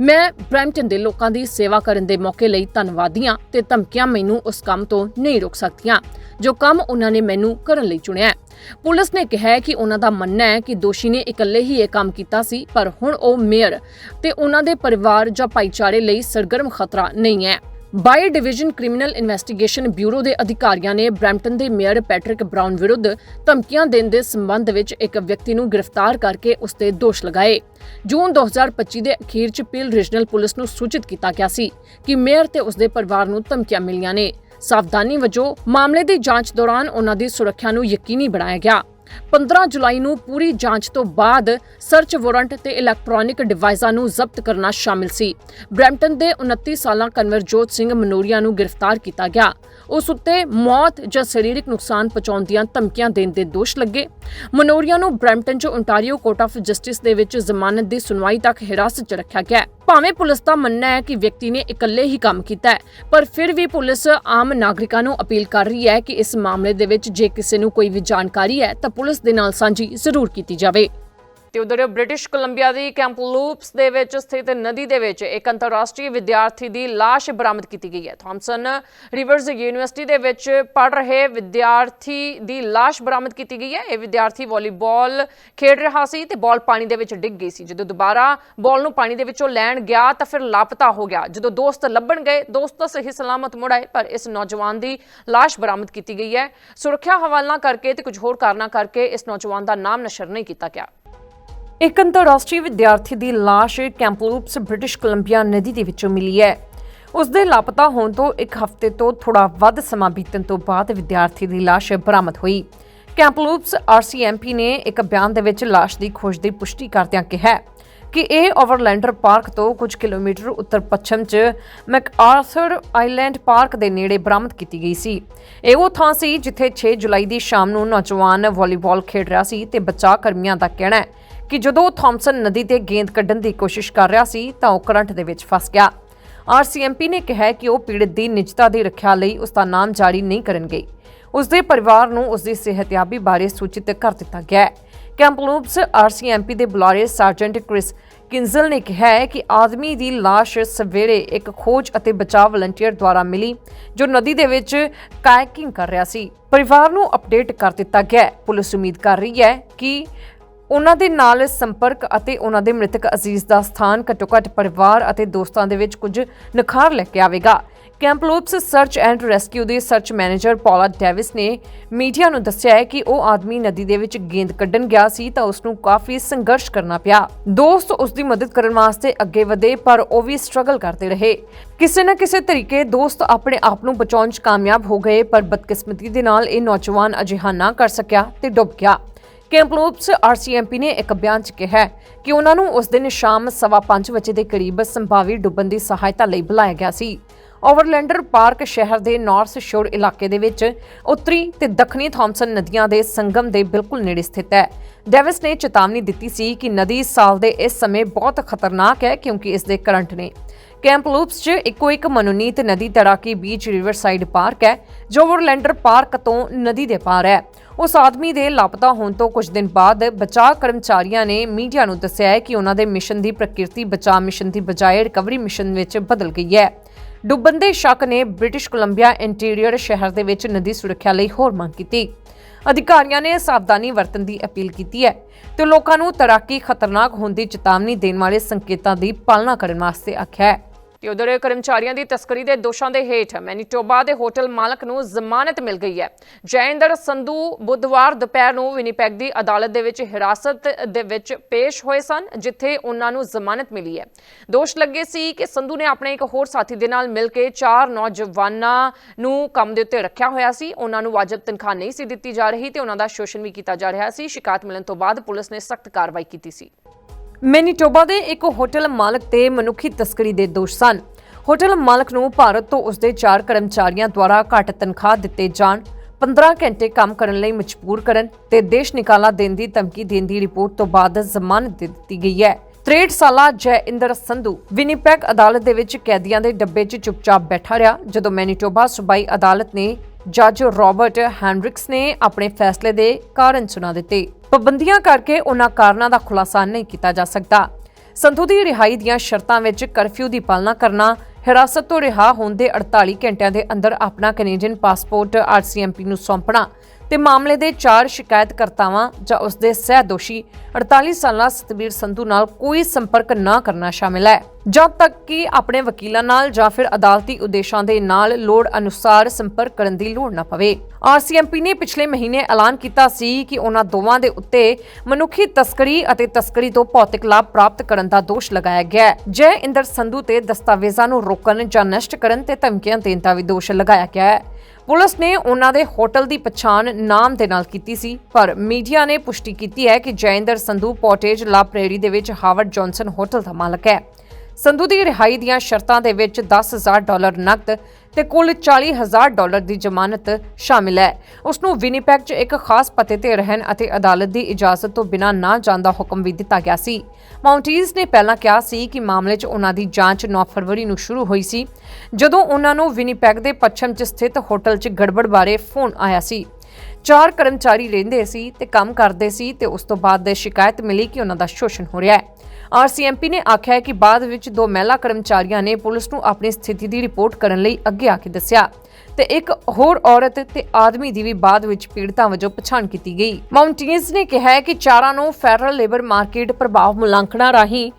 A: ਮੈਂ ਬ੍ਰੈਂਪਟਨ ਦੇ ਲੋਕਾਂ ਦੀ ਸੇਵਾ ਕਰਨ ਦੇ ਮੌਕੇ ਲਈ ਧੰਨਵਾਦੀ ਹਾਂ ਤੇ ਧਮਕੀਆਂ ਮੈਨੂੰ ਉਸ ਕੰਮ ਤੋਂ ਨਹੀਂ ਰੋਕ ਸਕਦੀਆਂ, ਜੋ ਕੰਮ ਉਹਨਾਂ ਨੇ ਮੈਨੂੰ ਕਰਨ ਲਈ ਚੁਣਿਆ ਹੈ। ਪੁਲਿਸ ਨੇ ਕਿਹਾ ਕਿ ਉਹਨਾਂ ਦਾ ਮੰਨਣਾ ਹੈ ਕਿ ਦੋਸ਼ੀ ਨੇ ਇਕੱਲੇ ਹੀ ਇਹ ਕੰਮ ਕੀਤਾ ਸੀ, ਪਰ ਹੁਣ ਉਹ ਮੇਅਰ ਤੇ ਉਹਨਾਂ ਦੇ ਪਰਿਵਾਰ ਜਾਂ ਭਾਈਚਾਰੇ ਲਈ ਸਰਗਰਮ ਖਤਰਾ ਨਹੀਂ ਹੈ। By division criminal investigation bureau ਦੇ ਅਧਿਕਾਰੀਆਂ ਨੇ ਬ੍ਰੈਂਪਟਨ ਦੇ ਮੇਅਰ ਪੈਟਰਿਕ ਬਰਾਊਨ ਵਿਰੁੱਧ ਧਮਕੀਆਂ ਦੇਣ ਦੇ ਸੰਬੰਧ ਵਿੱਚ ਇੱਕ ਵਿਅਕਤੀ ਨੂੰ ਗ੍ਰਿਫਤਾਰ ਕਰਕੇ ਉਸ ਤੇ ਦੋਸ਼ ਲਗਾਏ। ਜੂਨ 2025 ਦੇ ਅਖੀਰ 'ਚ ਪੀਲ ਰੀਜਨਲ ਪੁਲਿਸ ਨੂੰ ਸੂਚਿਤ ਕੀਤਾ ਗਿਆ ਸੀ ਕਿ ਮੇਅਰ ਤੇ ਉਸ ਦੇ ਪਰਿਵਾਰ ਨੂੰ ਧਮਕੀਆਂ ਮਿਲੀਆਂ ਨੇ। ਸਾਵਧਾਨੀ ਵਜੋਂ ਮਾਮਲੇ ਦੀ ਜਾਂਚ ਦੌਰਾਨ ਉਹਨਾਂ ਦੀ ਸੁਰੱਖਿਆ ਨੂੰ ਯਕੀਨੀ ਬਣਾਇਆ ਗਿਆ। 15 ਜੁਲਾਈ ਨੂੰ ਪੂਰੀ ਜਾਂਚ ਤੋਂ ਬਾਅਦ ਸਰਚ ਵਾਰੰਟ ਤੇ ਇਲੈਕਟ੍ਰੋਨਿਕ ਡਿਵਾਈਸਾਂ ਨੂੰ ਜ਼ਬਤ ਕਰਨਾ ਸ਼ਾਮਿਲ ਸੀ। ਬ੍ਰੈਂਪਟਨ ਦੇ 29 ਸਾਲਾਂ ਕਨਵਰਜੋਤ ਸਿੰਘ ਮਨੋਰੀਆ ਨੂੰ ਗ੍ਰਿਫਤਾਰ ਕੀਤਾ ਗਿਆ। ਉਸ ਉੱਤੇ ਮੌਤ ਜਾਂ ਸਰੀਰਕ ਨੁਕਸਾਨ ਪਹੁੰਚਾਉਣ ਦੀਆਂ ਧਮਕੀਆਂ ਦੇਣ ਦੇ ਦੋਸ਼ ਲੱਗੇ। ਮਨੋਰੀਆ ਨੂੰ ਬ੍ਰੈਂਪਟਨ 'ਚ ਓਨਟਾਰੀਓ ਕੋਰਟ ਆਫ ਜਸਟਿਸ ਦੇ ਵਿੱਚ ਜ਼ਮਾਨਤ ਦੀ ਸੁਣਵਾਈ ਤੱਕ ਹਿਰਾਸਤ 'ਚ ਰੱਖਿਆ ਗਿਆ। ਭਾਵੇਂ ਪੁਲਿਸ ਦਾ ਮੰਨਣਾ ਹੈ ਕਿ ਵਿਅਕਤੀ ਨੇ ਇਕੱਲੇ ਹੀ ਕੰਮ ਕੀਤਾ ਹੈ, ਪਰ ਫਿਰ ਵੀ ਪੁਲਿਸ ਆਮ ਨਾਗਰਿਕਾਂ ਨੂੰ ਅਪੀਲ ਕਰ ਰਹੀ ਹੈ ਕਿ ਇਸ ਮਾਮਲੇ ਦੇ ਵਿੱਚ ਜੇ ਕਿਸੇ ਨੂੰ ਕੋਈ ਵੀ ਜਾਣਕਾਰੀ ਹੈ ਤਾਂ ਪੁਲਿਸ ਦੇ ਨਾਲ ਸਾਂਝੀ ਜ਼ਰੂਰ ਕੀਤੀ ਜਾਵੇ।
B: ਤੇ ਉਧਰ ਬ੍ਰਿਟਿਸ਼ ਕੋਲੰਬੀਆ ਦੀ ਕੈਂਪਲੂਪਸ ਦੇ ਵਿੱਚ ਸਥਿਤ ਨਦੀ ਦੇ ਵਿੱਚ ਇੱਕ ਅੰਤਰਰਾਸ਼ਟਰੀ ਵਿਦਿਆਰਥੀ ਦੀ ਲਾਸ਼ ਬਰਾਮਦ ਕੀਤੀ ਗਈ ਹੈ। ਥਾਮਸਨ ਰਿਵਰਸ ਯੂਨੀਵਰਸਿਟੀ ਦੇ ਵਿੱਚ ਪੜ ਰਹੇ ਵਿਦਿਆਰਥੀ ਦੀ ਲਾਸ਼ ਬਰਾਮਦ ਕੀਤੀ ਗਈ ਹੈ। ਇਹ ਵਿਦਿਆਰਥੀ ਵਾਲੀਬਾਲ ਖੇਡ ਰਿਹਾ ਸੀ ਤੇ ਬਾਲ ਪਾਣੀ ਦੇ ਵਿੱਚ ਡਿੱਗ ਗਈ ਸੀ। ਜਦੋਂ ਦੁਬਾਰਾ ਬਾਲ ਨੂੰ ਪਾਣੀ ਦੇ ਵਿੱਚੋਂ ਲੈਣ ਗਿਆ ਤਾਂ ਫਿਰ ਲਾਪਤਾ ਹੋ ਗਿਆ। ਜਦੋਂ ਦੋਸਤ ਲੱਭਣ ਗਏ, ਦੋਸਤ ਤਾਂ ਸਹੀ ਸਲਾਮਤ ਮੁੜ ਆਏ, ਪਰ ਇਸ ਨੌਜਵਾਨ ਦੀ ਲਾਸ਼ ਬਰਾਮਦ ਕੀਤੀ ਗਈ ਹੈ। ਸੁਰੱਖਿਆ ਹਵਾਲਾ ਕਰਕੇ ਤੇ ਕੁਝ ਹੋਰ ਕਾਰਨਾਂ ਕਰਕੇ ਇਸ ਨੌਜਵਾਨ ਦਾ ਨਾਮ ਨਸ਼ਰ ਨਹੀਂ ਕੀਤਾ ਗਿਆ। ਇੱਕ ਅੰਤਰਰਾਸ਼ਟਰੀ ਵਿਦਿਆਰਥੀ ਦੀ ਲਾਸ਼ ਕੈਂਪਲੂਪਸ ਬ੍ਰਿਟਿਸ਼ ਕੋਲੰਬੀਆ ਨਦੀ ਦੇ ਵਿੱਚੋਂ ਮਿਲੀ ਹੈ। ਉਸ ਦੇ ਲਾਪਤਾ ਹੋਣ ਤੋਂ ਇੱਕ ਹਫ਼ਤੇ ਤੋਂ ਥੋੜਾ ਵੱਧ ਸਮਾਂ ਬੀਤਣ ਤੋਂ ਬਾਅਦ ਵਿਦਿਆਰਥੀ ਦੀ ਲਾਸ਼ ਬਰਾਮਦ ਹੋਈ। ਕੈਂਪਲੂਪਸ ਆਰਸੀਐਮਪੀ ਨੇ ਇੱਕ ਬਿਆਨ ਦੇ ਵਿੱਚ ਲਾਸ਼ ਦੀ ਖੋਜ ਦੀ ਪੁਸ਼ਟੀ ਕਰਦਿਆਂ ਕਿਹਾ ਕਿ ਇਹ ਓਵਰਲੈਂਡਰ ਪਾਰਕ ਤੋਂ ਕੁਝ ਕਿਲੋਮੀਟਰ ਉੱਤਰ ਪੱਛਮ 'ਚ ਮੈਕਆਰਥਰ ਆਈਲੈਂਡ ਪਾਰਕ ਦੇ ਨੇੜੇ ਬਰਾਮਦ ਕੀਤੀ ਗਈ ਸੀ। ਇਹ ਉਹ ਥਾਂ ਸੀ ਜਿੱਥੇ 6 ਜੁਲਾਈ ਦੀ ਸ਼ਾਮ ਨੂੰ ਨੌਜਵਾਨ ਵਾਲੀਬਾਲ ਖੇਡ ਰਿਹਾ ਸੀ ਤੇ ਬਚਾਅ ਕਰਮੀਆਂ ਦਾ ਕਹਿਣਾ ਹੈ ਕਿ ਜਦੋਂ ਉਹ ਥਾਮਸਨ ਨਦੀ ਤੇ ਗੇਂਦ ਕੱਢਣ ਦੀ ਕੋਸ਼ਿਸ਼ ਕਰ ਰਿਹਾ ਸੀ, ਤਾਂ ਉਹ ਕਰੰਟ ਦੇ ਵਿੱਚ ਫਸ ਗਿਆ। ਆਰਸੀਐਮਪੀ ਨੇ ਕਿਹਾ ਕਿ ਉਹ ਪੀੜਤ ਦੀ ਨਿਜਤਾ ਦੀ ਰੱਖਿਆ ਲਈ ਉਸ ਦਾ ਨਾਮ ਜਾਰੀ ਨਹੀਂ ਕਰਨਗੇ। ਉਸ ਦੇ ਪਰਿਵਾਰ ਨੂੰ ਉਸ ਦੀ ਸਿਹਤਯਾਬੀ ਬਾਰੇ ਸੂਚਿਤ ਕਰ ਦਿੱਤਾ ਗਿਆ ਹੈ। ਕੈਂਪਲੂਪਸ ਆਰਸੀਐਮਪੀ ਦੇ ਬੁਲਾਰੇ ਸਰਜੈਂਟ ਕ੍ਰਿਸ ਕਿੰਜ਼ਲ ਨੇ ਕਿਹਾ ਹੈ ਕਿ ਆਦਮੀ ਦੀ ਲਾਸ਼ ਸਵੇਰੇ ਇੱਕ ਖੋਜ ਅਤੇ ਬਚਾਅ ਵਲੰਟੀਅਰ ਦੁਆਰਾ ਮਿਲੀ, ਜੋ ਨਦੀ ਦੇ ਵਿੱਚ ਕਾਇਕਿੰਗ ਕਰ ਰਿਹਾ ਸੀ। ਪਰਿਵਾਰ ਨੂੰ ਅਪਡੇਟ ਕਰ ਦਿੱਤਾ ਗਿਆ ਪੁਲਿਸ ਉਮੀਦ ਕਰ ਰਹੀ ਹੈ ਕਿ ਉਹਨਾਂ ਦੇ ਨਾਲ ਸੰਪਰਕ ਅਤੇ ਉਹਨਾਂ ਦੇ ਮ੍ਰਿਤਕ ਅਜ਼ੀਜ਼ ਦਾ ਸਥਾਨ, ਘੱਟੋ-ਘੱਟ ਪਰਿਵਾਰ ਅਤੇ ਦੋਸਤਾਂ ਦੇ ਵਿੱਚ ਕੁਝ ਨਿਖਾਰ ਲੈ ਕੇ ਆਵੇਗਾ। ਕੈਂਪਲੂਪਸ ਸਰਚ ਐਂਡ ਰੈਸਕਿਊ ਦੇ ਸਰਚ ਮੈਨੇਜਰ ਪੌਲਾ ਡੇਵਿਸ ਨੇ ਮੀਡੀਆ ਨੂੰ ਦੱਸਿਆ ਹੈ ਕਿ ਉਹ ਆਦਮੀ ਨਦੀ ਦੇ ਵਿੱਚ ਗੇਂਦ ਕੱਢਣ ਗਿਆ ਸੀ ਤਾਂ ਉਸ ਨੂੰ ਕਾਫੀ ਸੰਘਰਸ਼ ਕਰਨਾ ਪਿਆ। ਦੋਸਤ ਉਸ ਦੀ ਮਦਦ ਕਰਨ ਵਾਸਤੇ ਅੱਗੇ ਵਧੇ, ਪਰ ਉਹ ਵੀ ਸਟਰਗਲ ਕਰਦੇ ਰਹੇ। ਕਿਸੇ ਨਾ ਕਿਸੇ ਤਰੀਕੇ ਦੋਸਤ ਆਪਣੇ ਆਪ ਨੂੰ ਬਚਾਉਣ 'ਚ ਕਾਮਯਾਬ ਹੋ ਗਏ, ਪਰ ਬਦਕਿਸਮਤੀ ਦੇ ਨਾਲ ਇਹ ਨੌਜਵਾਨ ਅਜਿਹਾ ਨਾ ਕਰ ਸਕਿਆ ਤੇ ਡੁੱਬ ਗਿਆ। ਕੈਂਪਲੂਪਸ ਆਰਸੀਐਮਪੀ ਨੇ ਇੱਕ ਬਿਆਨ 'ਚ ਕਿਹਾ ਕਿ ਉਹਨਾਂ ਨੂੰ ਉਸ ਦਿਨ ਸ਼ਾਮ 5:30 ਵਜੇ ਦੇ ਕਰੀਬ ਸੰਭਾਵੀ ਡੁੱਬਣ ਦੀ ਸਹਾਇਤਾ ਲਈ ਬੁਲਾਇਆ ਗਿਆ ਸੀ। ਓਵਰਲੈਂਡਰ ਪਾਰਕ ਸ਼ਹਿਰ ਦੇ ਨਾਰਥ ਸ਼ੋਰ ਇਲਾਕੇ ਦੇ ਵਿੱਚ ਉੱਤਰੀ ਤੇ ਦੱਖਣੀ ਥਾਮਸਨ ਨਦੀਆਂ ਦੇ ਸੰਗਮ ਦੇ ਬਿਲਕੁਲ ਨੇੜੇ ਸਥਿਤ ਹੈ। ਡੇਵਿਸ ਨੇ ਚੇਤਾਵਨੀ ਦਿੱਤੀ ਸੀ ਕਿ ਨਦੀ ਸਾਲ ਦੇ ਇਸ ਸਮੇਂ ਬਹੁਤ ਖਤਰਨਾਕ ਹੈ ਕਿਉਂਕਿ ਇਸ ਦੇ ਕਰੰਟ ਨੇ। ਕੈਂਪ ਲੂਪਸ 'ਚ ਇੱਕੋ ਇੱਕ ਮਨੋਨੀਤ ਨਦੀ ਤੈਰਾਕੀ ਬੀਚ ਰਿਵਰਸਾਈਡ ਪਾਰਕ ਹੈ ਜੋ ਓਵਰਲੈਂਡਰ ਪਾਰਕ ਤੋਂ ਨਦੀ ਦੇ ਪਾਰ ਹੈ। ਉਸ ਆਦਮੀ ਦੇ ਲਾਪਤਾ ਹੋਣ ਤੋਂ ਕੁਝ ਦਿਨ ਬਾਅਦ ਬਚਾਅ ਕਰਮਚਾਰੀਆਂ ਨੇ ਮੀਡੀਆ ਨੂੰ ਦੱਸਿਆ ਹੈ ਕਿ ਉਹਨਾਂ ਦੇ ਮਿਸ਼ਨ ਦੀ ਪ੍ਰਕਿਰਤੀ ਬਚਾਅ ਮਿਸ਼ਨ ਦੀ ਬਜਾਏ ਰਿਕਵਰੀ ਮਿਸ਼ਨ ਵਿੱਚ ਬਦਲ ਗਈ ਹੈ। ਡੁੱਬਣ ਦੇ ਸ਼ੱਕ ਨੇ ਬ੍ਰਿਟਿਸ਼ ਕੋਲੰਬੀਆ ਇੰਟੀਰੀਅਰ ਸ਼ਹਿਰ ਦੇ ਵਿੱਚ ਨਦੀ ਸੁਰੱਖਿਆ ਲਈ ਹੋਰ ਮੰਗ ਕੀਤੀ। ਅਧਿਕਾਰੀਆਂ ਨੇ ਸਾਵਧਾਨੀ ਵਰਤਣ ਦੀ ਅਪੀਲ ਕੀਤੀ ਹੈ ਤੇ ਲੋਕਾਂ ਨੂੰ ਤੈਰਾਕੀ ਖਤਰਨਾਕ ਹੋਣ ਦੀ ਚੇਤਾਵਨੀ ਦੇਣ ਵਾਲੇ ਸੰਕੇਤਾਂ ਦੀ ਪਾਲਣਾ ਕਰਨ ਵਾਸਤੇ ਆਖਿਆ ਹੈ। ਤੇ ਉਧਰ ਕਰਮਚਾਰੀਆਂ ਦੀ ਤਸਕਰੀ ਦੇ ਦੋਸ਼ਾਂ ਦੇ ਹੇਠ ਮੈਨੀਟੋਬਾ ਦੇ ਹੋਟਲ ਮਾਲਕ ਨੂੰ ਜ਼ਮਾਨਤ ਮਿਲ ਗਈ ਹੈ। ਜੈਂਦਰ ਸੰਧੂ ਬੁੱਧਵਾਰ ਦੁਪਹਿਰ ਨੂੰ ਵਿਨੀਪੈਗ ਦੀ ਅਦਾਲਤ ਦੇ ਵਿੱਚ ਹਿਰਾਸਤ ਦੇ ਵਿੱਚ ਪੇਸ਼ ਹੋਏ ਸਨ, ਜਿੱਥੇ ਉਹਨਾਂ ਨੂੰ ਜ਼ਮਾਨਤ ਮਿਲੀ ਹੈ। ਦੋਸ਼ ਲੱਗੇ ਸੀ ਕਿ ਸੰਧੂ ਨੇ ਆਪਣੇ ਇੱਕ ਹੋਰ ਸਾਥੀ ਦੇ ਨਾਲ ਮਿਲ ਕੇ ਚਾਰ ਨੌਜਵਾਨਾਂ ਨੂੰ ਕੰਮ ਦੇ ਉੱਤੇ ਰੱਖਿਆ ਹੋਇਆ ਸੀ। ਉਹਨਾਂ ਨੂੰ ਵਾਜਬ ਤਨਖਾਹ ਨਹੀਂ ਸੀ ਦਿੱਤੀ ਜਾ ਰਹੀ ਤੇ ਉਹਨਾਂ ਦਾ ਸ਼ੋਸ਼ਣ ਵੀ ਕੀਤਾ ਜਾ ਰਿਹਾ ਸੀ। ਸ਼ਿਕਾਇਤ ਮਿਲਣ ਤੋਂ ਬਾਅਦ ਪੁਲਿਸ ਨੇ ਸਖਤ ਕਾਰਵਾਈ ਕੀਤੀ ਸੀ। ਮੈਨੀਟੋਬਾ ਦੇ ਇੱਕ ਹੋਟਲ ਮਾਲਕ ਤੇ ਮਨੁੱਖੀ ਤਸਕਰੀ ਦੇ ਦੋਸ਼ ਸਨ। ਹੋਟਲ ਮਾਲਕ ਨੂੰ ਭਾਰਤ ਤੋਂ ਉਸਦੇ ਚਾਰ ਕਰਮਚਾਰੀਆਂ ਦੁਆਰਾ ਘੱਟ ਤਨਖਾਹ ਦਿੱਤੇ ਜਾਣ 15 ਘੰਟੇ ਕੰਮ ਕਰਨ ਲਈ ਮਜਬੂਰ ਕਰਨ ਤੇ ਦੇਸ਼ ਨਿਕਾਲਾ ਦੇਣ ਦੀ ਧਮਕੀ ਦੇਣ ਦੀ ਰਿਪੋਰਟ ਤੋਂ ਬਾਅਦ ਜ਼ਮਾਨਤ ਦੇ ਦਿੱਤੀ ਗਈ ਹੈ। 63 ਸਾਲਾ ਜੈਇੰਦਰ ਸੰਧੂ ਵਿਨੀਪੈਗ ਅਦਾਲਤ ਦੇ ਵਿੱਚ ਕੈਦੀਆਂ ਦੇ ਡੱਬੇ 'ਚ ਚੁੱਪਚਾਪ ਬੈਠਾ ਰਿਹਾ, ਜਦੋਂ ਮੈਨੀਟੋਬਾ ਸੂਬਾਈ ਅਦਾਲਤ ਨੇ ਜੱਜ ਰਾਬਰਟ ਹੈਨਰਿਕਸ ਨੇ ਆਪਣੇ ਫੈਸਲੇ ਦੇ ਕਾਰਨ ਸੁਣਾ ਦਿੱਤੇ। ਪਾਬੰਦੀਆਂ ਕਰਕੇ ਉਹਨਾਂ ਕਾਰਨਾਂ ਦਾ ਖੁਲਾਸਾ ਨਹੀਂ ਕੀਤਾ ਜਾ ਸਕਦਾ। ਸੰਧੂ ਦੀ ਰਿਹਾਈ ਦੀਆਂ ਸ਼ਰਤਾਂ ਵਿੱਚ ਕਰਫਿਊ ਦੀ ਪਾਲਣਾ ਕਰਨਾ, ਹਿਰਾਸਤ ਤੋਂ ਰਿਹਾ ਹੋਣ ਦੇ 48 ਘੰਟਿਆਂ ਦੇ ਅੰਦਰ ਆਪਣਾ ਕੈਨੇਡੀਅਨ ਪਾਸਪੋਰਟ ਆਰਸੀਐਮਪੀ ਨੂੰ ਸੌਂਪਣਾ ਤੇ ਮਾਮਲੇ ਦੇ ਚਾਰ ਸ਼ਿਕਾਇਤਕਰਤਾਵਾਂ ਜਾਂ ਉਸ ਦੇ ਸਹਿ ਦੋਸ਼ੀ 48 ਸਾਲਾ ਸਤਬੀਰ ਸੰਧੂ ਨਾਲ ਕੋਈ ਸੰਪਰਕ ਨਾ ਕਰਨਾ ਸ਼ਾਮਿਲ ਹੈ। ਜਦ ਤੱਕ ਕਿ ਆਪਣੇ ਵਕੀਲਾਂ ਨਾਲ ਜਾਂ ਫਿਰ ਅਦਾਲਤੀ ਉਦੇਸ਼ਾਂ ਦੇ ਨਾਲ ਲੋੜ ਅਨੁਸਾਰ ਸੰਪਰਕ ਕਰਨ ਦੀ ਲੋੜ ਨਾ ਪਵੇ। ਆਰਸੀਐਮਪੀ ਨੇ ਪਿਛਲੇ ਮਹੀਨੇ ਐਲਾਨ ਕੀਤਾ ਸੀ ਕਿ ਉਹਨਾਂ ਦੋਵਾਂ ਦੇ ਉੱਤੇ ਮਨੁੱਖੀ ਤਸਕਰੀ ਅਤੇ ਤਸਕਰੀ ਤੋਂ ਭੌਤਿਕ ਲਾਭ ਪ੍ਰਾਪਤ ਕਰਨ ਦਾ ਦੋਸ਼ ਲਗਾਇਆ ਗਿਆ ਹੈ। ਜੈ ਇੰਦਰ ਸੰਧੂ ਤੇ ਦਸਤਾਵੇਜ਼ਾਂ ਨੂੰ ਰੋਕਣ ਜਾਂ ਨਸ਼ਟ ਕਰਨ ਤੇ ਧਮਕੀਆਂ ਦੇਣ ਦਾ ਵੀ ਦੋਸ਼ ਲਗਾਇਆ ਗਿਆ ਹੈ। ਪੁਲਿਸ ਨੇ ਉਹਨਾਂ ਦੇ ਹੋਟਲ ਦੀ ਪਛਾਣ ਨਾਮ ਦੇ ਨਾਲ ਕੀਤੀ ਸੀ, ਪਰ ਮੀਡੀਆ ਨੇ ਪੁਸ਼ਟੀ ਕੀਤੀ ਹੈ ਕਿ ਜੈਂਦਰ ਸੰਧੂ ਪੋਟੇਜ ਲਾਪ੍ਰੇਰੀ ਦੇ ਵਿੱਚ ਹਾਵਰਡ ਜੌਨਸਨ ਹੋਟਲ ਦਾ ਮਾਲਕ ਹੈ। ਸੰਧੂ ਦੀ ਰਿਹਾਈ ਦੀਆਂ ਸ਼ਰਤਾਂ ਦੇ ਵਿੱਚ 10000 ਡਾਲਰ ਨਕਦ ਤੇ ਕੁੱਲ 40000 ਡਾਲਰ ਦੀ ਜ਼ਮਾਨਤ ਸ਼ਾਮਿਲ ਹੈ। ਉਸ ਨੂੰ ਵਿਨੀਪੈਗ 'ਚ ਇੱਕ ਖਾਸ ਪਤੇ ਤੇ ਰਹਿਣ ਅਤੇ ਅਦਾਲਤ ਦੀ ਇਜਾਜ਼ਤ ਤੋਂ ਬਿਨਾਂ ਨਾ ਜਾਣ ਦਾ ਹੁਕਮ ਵੀ ਦਿੱਤਾ ਗਿਆ ਸੀ। ਮਾਉਂਟੀਜ਼ ਨੇ ਪਹਿਲਾਂ ਕਿਹਾ ਸੀ ਕਿ ਮਾਮਲੇ 'ਚ ਉਹਨਾਂ ਦੀ ਜਾਂਚ 9 ਫਰਵਰੀ ਨੂੰ ਸ਼ੁਰੂ ਹੋਈ ਸੀ, ਜਦੋਂ ਉਹਨਾਂ ਨੂੰ ਵਿਨੀਪੈਗ ਦੇ ਪੱਛਮ 'ਚ ਸਥਿਤ ਹੋਟਲ 'ਚ ਗੜਬੜ ਬਾਰੇ ਫੋਨ ਆਇਆ ਸੀ।
A: ਚਾਰ ਕਰਮਚਾਰੀ ਰਹਿੰਦੇ ਸੀ ਤੇ ਕੰਮ ਕਰਦੇ ਸੀ ਤੇ ਉਸ ਤੋਂ ਬਾਅਦ ਸ਼ਿਕਾਇਤ ਮਿਲੀ ਕਿ ਉਹਨਾਂ ਦਾ ਸ਼ੋਸ਼ਣ ਹੋ ਰਿਹਾ ਹੈ। ਆਰਸੀਐਮਪੀ ਨੇ ਆਖਿਆ ਹੈ ਕਿ ਬਾਅਦ ਵਿੱਚ ਦੋ ਮਹਿਲਾ ਕਰਮਚਾਰੀਆਂ ਨੇ ਪੁਲਿਸ ਨੂੰ ਆਪਣੀ ਸਥਿਤੀ ਦੀ ਰਿਪੋਰਟ ਕਰਨ ਲਈ ਅੱਗੇ ਆ ਕੇ ਦੱਸਿਆ। ਤੇ ਇੱਕ ਹੋਰ ਔਰਤ ਤੇ ਆਦਮੀ ਦੀ ਵੀ ਬਾਅਦ ਵਿੱਚ ਪੀੜਤਾਂ ਵਜੋਂ ਪਛਾਣ ਕੀਤੀ ਗਈ। ਮਾਊਂਟੇਨਸ ਨੇ ਕਿਹਾ ਹੈ ਕਿ ਚਾਰਾਂ ਨੂੰ ਫੈਡਰਲ ਲੇਬਰ ਮਾਰਕੀਟ ਪ੍ਰਭਾਵ ਮੁਲਾਂਕਣਾ ਰਾਹੀਂ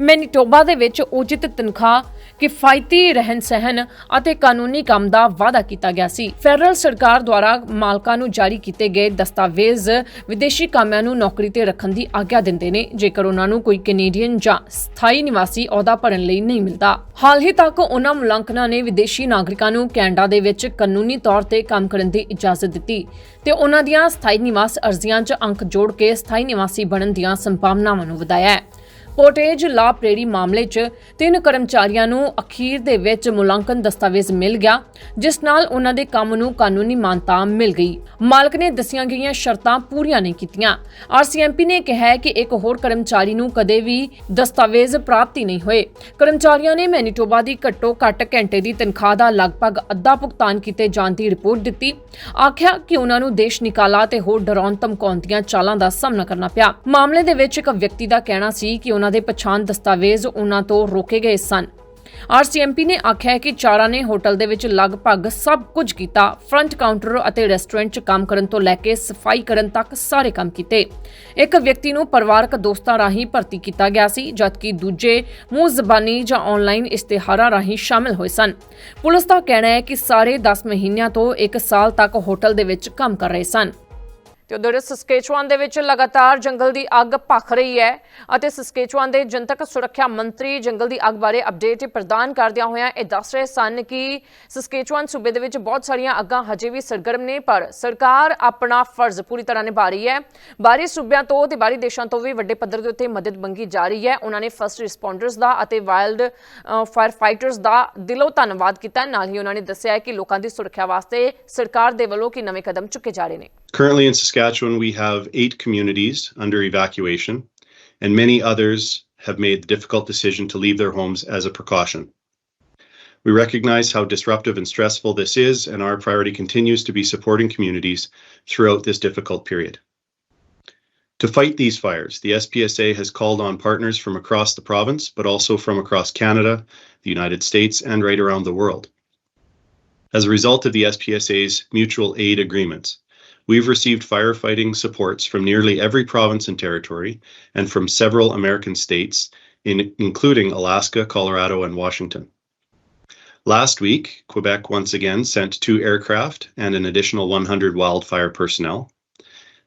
A: ਮੈਨੀਟੋਬਾ ਦੇ ਵਿੱਚ ਉਚਿਤ ਤਨਖਾਹ ਕਿਫਾਇਤੀ ਰਹਿਣ ਸਹਿਣ ਅਤੇ ਕਾਨੂੰਨੀ ਕੰਮ ਦਾ ਵਾਅਦਾ ਕੀਤਾ ਗਿਆ ਸੀ। ਫੈਡਰਲ ਸਰਕਾਰ ਦੁਆਰਾ ਮਾਲਕਾਂ ਨੂੰ ਜਾਰੀ ਕੀਤੇ ਗਏ ਦਸਤਾਵੇਜ਼ ਵਿਦੇਸ਼ੀ ਕਾਮਿਆਂ ਨੂੰ ਨੌਕਰੀ ਤੇ ਰੱਖਣ ਦੀ ਆਗਿਆ ਦਿੰਦੇ ਨੇ। ਜੇਕਰ ਉਹਨਾਂ ਨੂੰ ਕੋਈ ਕੈਨੇਡੀਅਨ ਜਾਂ ਸਥਾਈ ਨਿਵਾਸੀ ਅਹੁਦਾ ਭਰਨ ਲਈ ਨਹੀਂ ਮਿਲਦਾ। ਹਾਲ ਹੀ ਤੱਕ ਉਹਨਾਂ ਮੁਲਾਂਕਣਾਂ ਨੇ ਵਿਦੇਸ਼ੀ ਨਾਗਰਿਕਾਂ ਨੂੰ ਕੈਨੇਡਾ ਦੇ ਵਿੱਚ ਕਾਨੂੰਨੀ ਤੌਰ ਤੇ ਕੰਮ ਕਰਨ ਦੀ ਇਜਾਜ਼ਤ ਦਿੱਤੀ ਤੇ ਉਹਨਾਂ ਦੀਆਂ ਸਥਾਈ ਨਿਵਾਸ ਅਰਜ਼ੀਆਂ 'ਚ ਅੰਕ ਜੋੜ ਕੇ ਸਥਾਈ ਨਿਵਾਸੀ ਬਣਨ ਦੀਆਂ ਸੰਭਾਵਨਾਵਾਂ ਨੂੰ ਵਧਾਇਆ ਹੈ। ਪੋਰਟੇਜ ਲਾ ਮਾਮਲੇ 'ਚ ਤਿੰਨ ਕਰਮਚਾਰੀਆਂ ਨੂੰ ਅਖੀਰ ਦੇ ਵਿੱਚ ਮੁਲਾਂਕਣ ਦਸਤਾਵੇਜ਼ ਮਿਲ ਗਿਆ, ਜਿਸ ਨਾਲ ਉਹਨਾਂ ਦੇ ਕੰਮ ਨੂੰ ਕਾਨੂੰਨੀ ਮਾਨਤਾ ਮਿਲ ਗਈ। ਮਾਲਕ ਨੇ ਦੱਸੀਆਂ ਗਈਆਂ ਸ਼ਰਤਾਂ ਪੂਰੀਆਂ ਨਹੀਂ ਕੀਤੀਆਂ। ਆਰਸੀਐਮਪੀ ਨੇ ਕਿਹਾ ਕਿ ਇੱਕ ਹੋਰ ਕਰਮਚਾਰੀ ਨੂੰ ਕਦੇ ਵੀ ਦਸਤਾਵੇਜ਼ ਪ੍ਰਾਪਤੀ ਨਹੀਂ ਹੋਏ। ਕਰਮਚਾਰੀਆਂ ਨੇ ਮੈਨੀਟੋਬਾ ਦੀ ਘੱਟੋ ਘੱਟ ਘੰਟੇ ਦੀ ਤਨਖਾਹ ਦਾ ਲਗਭਗ ਅੱਧਾ ਭੁਗਤਾਨ ਕੀਤੇ ਜਾਣ ਦੀ ਰਿਪੋਰਟ ਦਿੱਤੀ। ਆਖਿਆ ਕਿ ਉਹਨਾਂ ਨੂੰ ਦੇਸ਼ ਨਿਕਾਲਾ ਤੇ ਹੋਰ ਡਰਾਉਣ ਧਮਕਾਉਣ ਦੀਆਂ ਚਾਲਾਂ ਦਾ ਸਾਹਮਣਾ ਕਰਨਾ ਪਿਆ। ਮਾਮਲੇ ਦੇ ਵਿੱਚ ਇੱਕ ਵਿਅਕਤੀ ਦਾ ਕਹਿਣਾ ਸੀ ਕਿ ਉਹਨਾਂ ਦੇ ਪਛਾਣ ਦਸਤਾਵੇਜ਼ ਉਹਨਾਂ ਤੋਂ ਰੋਕੇ ਗਏ ਸਨ। ਆਰਸੀਐਮਪੀ ਨੇ ਆਖਿਆ ਹੈ ਕਿ ਚਾਰਾਂ ਨੇ ਹੋਟਲ ਦੇ ਵਿੱਚ ਲਗਭਗ ਸਭ ਕੁਝ ਕੀਤਾ, ਫਰੰਟ ਕਾਊਂਟਰ ਅਤੇ ਰੈਸਟੋਰੈਂਟ 'ਚ ਕੰਮ ਕਰਨ ਤੋਂ ਲੈ ਕੇ ਸਫ਼ਾਈ ਕਰਨ ਤੱਕ ਸਾਰੇ ਕੰਮ ਕੀਤੇ। ਇੱਕ ਵਿਅਕਤੀ ਨੂੰ ਪਰਿਵਾਰਕ ਦੋਸਤਾਂ ਰਾਹੀਂ ਭਰਤੀ ਕੀਤਾ ਗਿਆ ਸੀ, ਜਦਕਿ ਦੂਜੇ ਮੂੰਹ ਜ਼ਬਾਨੀ ਜਾਂ ਆਨਲਾਈਨ ਇਸ਼ਤਿਹਾਰਾਂ ਰਾਹੀਂ ਸ਼ਾਮਿਲ ਹੋਏ ਸਨ। ਪੁਲਿਸ ਦਾ ਕਹਿਣਾ ਹੈ ਕਿ ਸਾਰੇ 10 ਮਹੀਨਿਆਂ ਤੋਂ 1 ਸਾਲ ਤੱਕ ਹੋਟਲ ਦੇ ਵਿੱਚ ਕੰਮ ਕਰ ਰਹੇ ਸਨ। ਤੇ ਉਧਰ ਸਸਕੇਚੁਆਨ ਦੇ ਵਿੱਚ ਲਗਾਤਾਰ ਜੰਗਲ ਦੀ ਅੱਗ ਭਖ ਰਹੀ ਹੈ ਅਤੇ ਸਸਕੇਚਵਾਨ ਦੇ ਜਨਤਕ ਸੁਰੱਖਿਆ ਮੰਤਰੀ ਜੰਗਲ ਦੀ ਅੱਗ ਬਾਰੇ ਅਪਡੇਟ ਪ੍ਰਦਾਨ ਕਰਦਿਆਂ ਹੋਇਆਂ ਇਹ ਦੱਸ ਰਹੇ ਸਨ ਕਿ ਸਸਕੇਚਵਾਨ ਸੂਬੇ ਦੇ ਵਿੱਚ ਬਹੁਤ ਸਾਰੀਆਂ ਅੱਗਾਂ ਹਜੇ ਵੀ ਸਰਗਰਮ ਨੇ, ਪਰ ਸਰਕਾਰ ਆਪਣਾ ਫਰਜ਼ ਪੂਰੀ ਤਰ੍ਹਾਂ ਨਿਭਾ ਰਹੀ ਹੈ। ਬਾਹਰੀ ਸੂਬਿਆਂ ਤੋਂ ਤੇ ਬਾਹਰੀ ਦੇਸ਼ਾਂ ਤੋਂ ਵੀ ਵੱਡੇ ਪੱਧਰ ਦੇ ਉੱਤੇ ਮਦਦ ਮੰਗੀ ਜਾ ਰਹੀ ਹੈ। ਉਹਨਾਂ ਨੇ ਫਸਟ ਰਿਸਪੌਂਡਰਸ ਦਾ ਅਤੇ ਵਾਈਲਡ ਫਾਇਰ ਫਾਈਟਰਸ ਦਾ ਦਿਲੋਂ ਧੰਨਵਾਦ ਕੀਤਾ। ਨਾਲ ਹੀ ਉਹਨਾਂ ਨੇ ਦੱਸਿਆ ਹੈ ਕਿ ਲੋਕਾਂ ਦੀ ਸੁਰੱਖਿਆ ਵਾਸਤੇ ਸਰਕਾਰ ਦੇ ਵੱਲੋਂ ਕੀ ਨਵੇਂ ਕਦਮ ਚੁੱਕੇ ਜਾ ਰਹੇ ਨੇ।
C: Currently in Saskatchewan, we have eight communities under evacuation, and many others have made the difficult decision to leave their homes as a precaution. We recognize how disruptive and stressful this is, and our priority continues to be supporting communities throughout this difficult period. To fight these fires, the SPSA has called on partners from across the province, but also from across Canada, the United States, and right around the world. As a result of the SPSA's mutual aid agreements, We've received firefighting supports from nearly every province and territory and from several American states, in, including Alaska, Colorado, and Washington. Last week, Quebec once again sent two aircraft and an additional 100 wildfire personnel.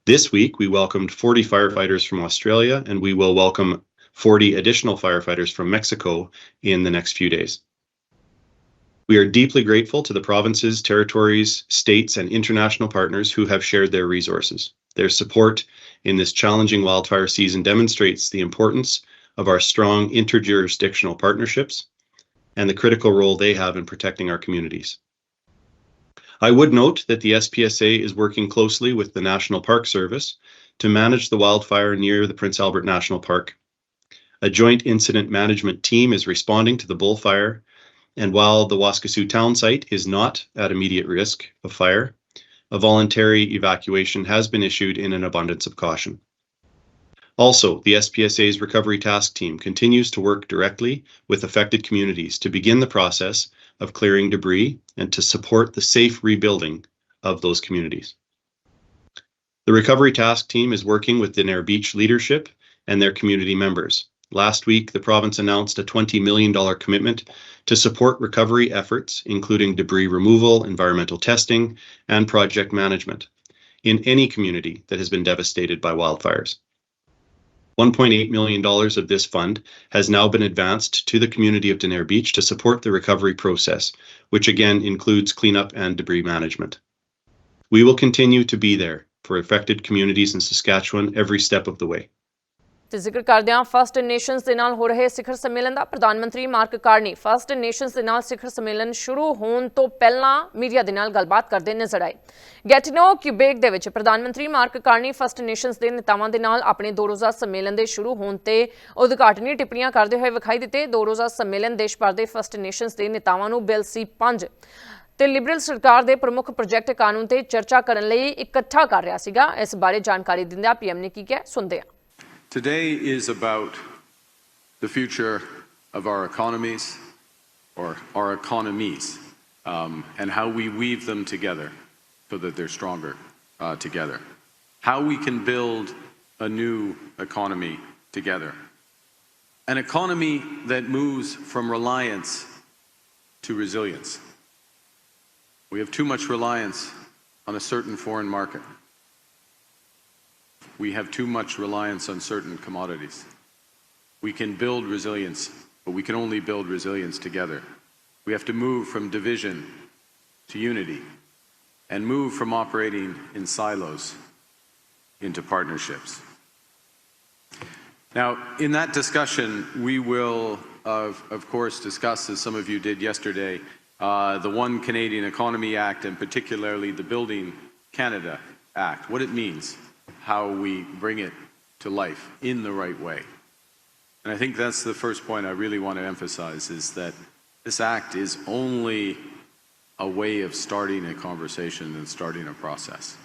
C: This week, we welcomed 40 firefighters from Australia, and we will welcome 40 additional firefighters from Mexico in the next few days. We are deeply grateful to the provinces, territories, states, and international partners who have shared their resources. Their support in this challenging wildfire season demonstrates the importance of our strong interjurisdictional partnerships and the critical role they have in protecting our communities. I would note that the SPSA is working closely with the National Park Service to manage the wildfire near the Prince Albert National Park. A joint incident management team is responding to the bullfire and while the Waskasiu town site is not at immediate risk of fire, a voluntary evacuation has been issued in an abundance of caution. Also, the SPSA's recovery task team continues to work directly with affected communities to begin the process of clearing debris and to support the safe rebuilding of those communities. The recovery task team is working with the Nair Beach leadership and their community members. Last week, the province announced a $20 million commitment to support recovery efforts, including debris removal, environmental testing, and project management in any community that has been devastated by wildfires. $1.8 million of this fund has now been advanced to the community of Denair Beach to support the recovery process, which again includes cleanup and debris management. We will continue to be there for affected communities in Saskatchewan every step of the way.
A: ਤੇ ਜ਼ਿਕਰ ਕਰਦਿਆਂ ਫਰਸਟ ਨੇਸ਼ਨਸ ਦੇ ਨਾਲ ਹੋ ਰਹੇ ਸਿਖਰ ਸੰਮੇਲਨ ਦਾ ਪ੍ਰਧਾਨ ਮੰਤਰੀ ਮਾਰਕ ਕਾਰਨੀ ਫਰਸਟ ਨੇਸ਼ਨਸ ਦੇ ਨਾਲ ਸਿਖਰ ਸੰਮੇਲਨ ਸ਼ੁਰੂ ਹੋਣ ਤੋਂ ਪਹਿਲਾਂ ਮੀਡੀਆ ਦੇ ਨਾਲ ਗੱਲਬਾਤ ਕਰਦੇ ਨਜ਼ਰ ਆਏ। ਗੈਟਿਨੋ ਕਿਊਬੇਕ ਦੇ ਵਿੱਚ ਪ੍ਰਧਾਨ ਮੰਤਰੀ ਮਾਰਕ ਕਾਰਨੀ ਫਰਸਟ ਨੇਸ਼ਨਸ ਦੇ ਨੇਤਾਵਾਂ ਦੇ ਨਾਲ ਆਪਣੇ ਦੋ ਰੋਜ਼ਾ ਸੰਮੇਲਨ ਦੇ ਸ਼ੁਰੂ ਹੋਣ ਤੇ ਉਦਘਾਟਨੀ ਟਿੱਪਣੀਆਂ ਕਰਦੇ ਹੋਏ ਵਿਖਾਈ ਦਿੱਤੇ। ਦੋ ਰੋਜ਼ਾ ਸੰਮੇਲਨ ਦੇਸ਼ ਭਰ ਦੇ ਫਰਸਟ ਨੇਸ਼ਨਸ ਦੇ ਨੇਤਾਵਾਂ ਨੂੰ ਬਿੱਲ ਸੀ 5 ਤੇ ਲਿਬਰਲ ਸਰਕਾਰ ਦੇ ਪ੍ਰਮੁੱਖ ਪ੍ਰੋਜੈਕਟ ਕਾਨੂੰਨ ਤੇ ਚਰਚਾ ਕਰਨ ਲਈ ਇਕੱਠਾ ਕਰ ਰਿਹਾ ਸੀਗਾ। ਇਸ ਬਾਰੇ ਜਾਣਕਾਰੀ ਦਿੰਦਿਆਂ ਪੀਐਮ ਨੇ ਕੀ ਕਿਹਾ ਸੁਣਦੇ ਹਾਂ।
D: Today is about the future of our economies, or our economies, um, and how we weave them together so that they're stronger uh, together. How we can build a new economy together. An economy that moves from reliance to resilience. We have too much reliance on a certain foreign market we have too much reliance on certain commodities. We can build resilience, but we can only build resilience together. We have to move from division to unity and move from operating in silos into partnerships. Now, in that discussion, we will, of, of course, discuss, as some of you did yesterday, uh, the One Canadian Economy Act and particularly the Building Canada Act, what it means, how we bring it to life in the right way. And I think that's the first point I really want to emphasize is that this act is only a way of starting a conversation and starting a process.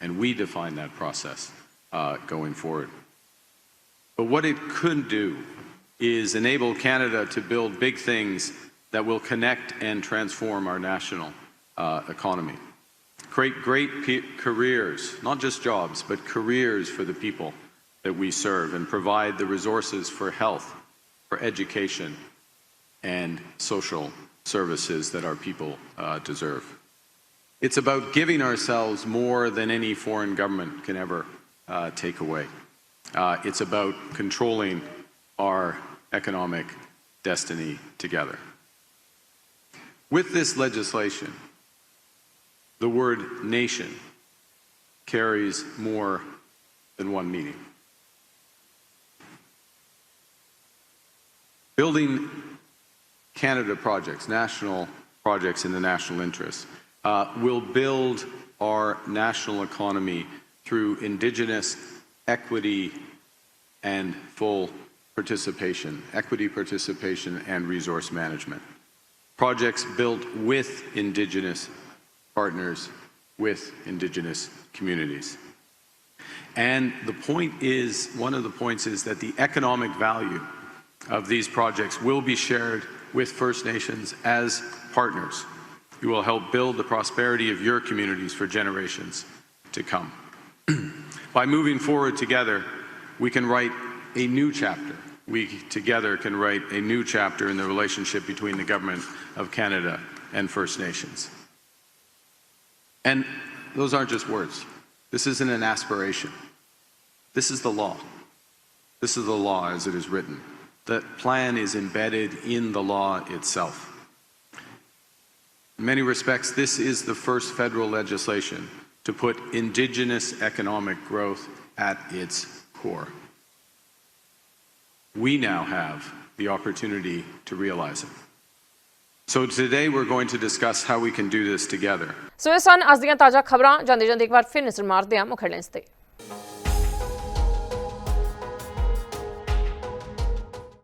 D: And we define that process uh, going forward. But what it could do is enable Canada to build big things that will connect and transform our national uh, economy. Create great careers, not just jobs, but careers for the people that we serve and provide the resources for health, for education, and social services that our people uh, deserve. It's about giving ourselves more than any foreign government can ever uh, take away. Uh, it's about controlling our economic destiny together. With this legislation, the word nation carries more than one meaning. Building Canada projects, national projects in the national interest, uh, will build our national economy through Indigenous equity and full participation, equity participation and resource management. Projects built with Indigenous partners, with Indigenous communities. And the point is, one of the points is that the economic value of these projects will be shared with First Nations as partners. You will help build the prosperity of your communities for generations to come. [CLEARS THROAT] By moving forward together, we can write a new chapter. We together can write a new chapter in the relationship between the Government of Canada and First Nations. And those aren't just words. This isn't an aspiration. This is the law. This is the law as it is written. The plan is embedded in the law itself. In many respects, this is the first federal legislation to put Indigenous economic growth at its core. We now have the opportunity to realize it. So today we're going to discuss how we can do this together.
A: ਸੋ ਇਹ ਸਨ ਅੱਜ ਦੀਆਂ ਤਾਜ਼ਾ ਖਬਰਾਂ ਜਾਂਦੇ ਜਾਂਦੇ ਇੱਕ ਵਾਰ ਫਿਰ ਨਜ਼ਰ ਮਾਰਦੇ ਹਾਂ ਮੁੱਖ headlines ਤੇ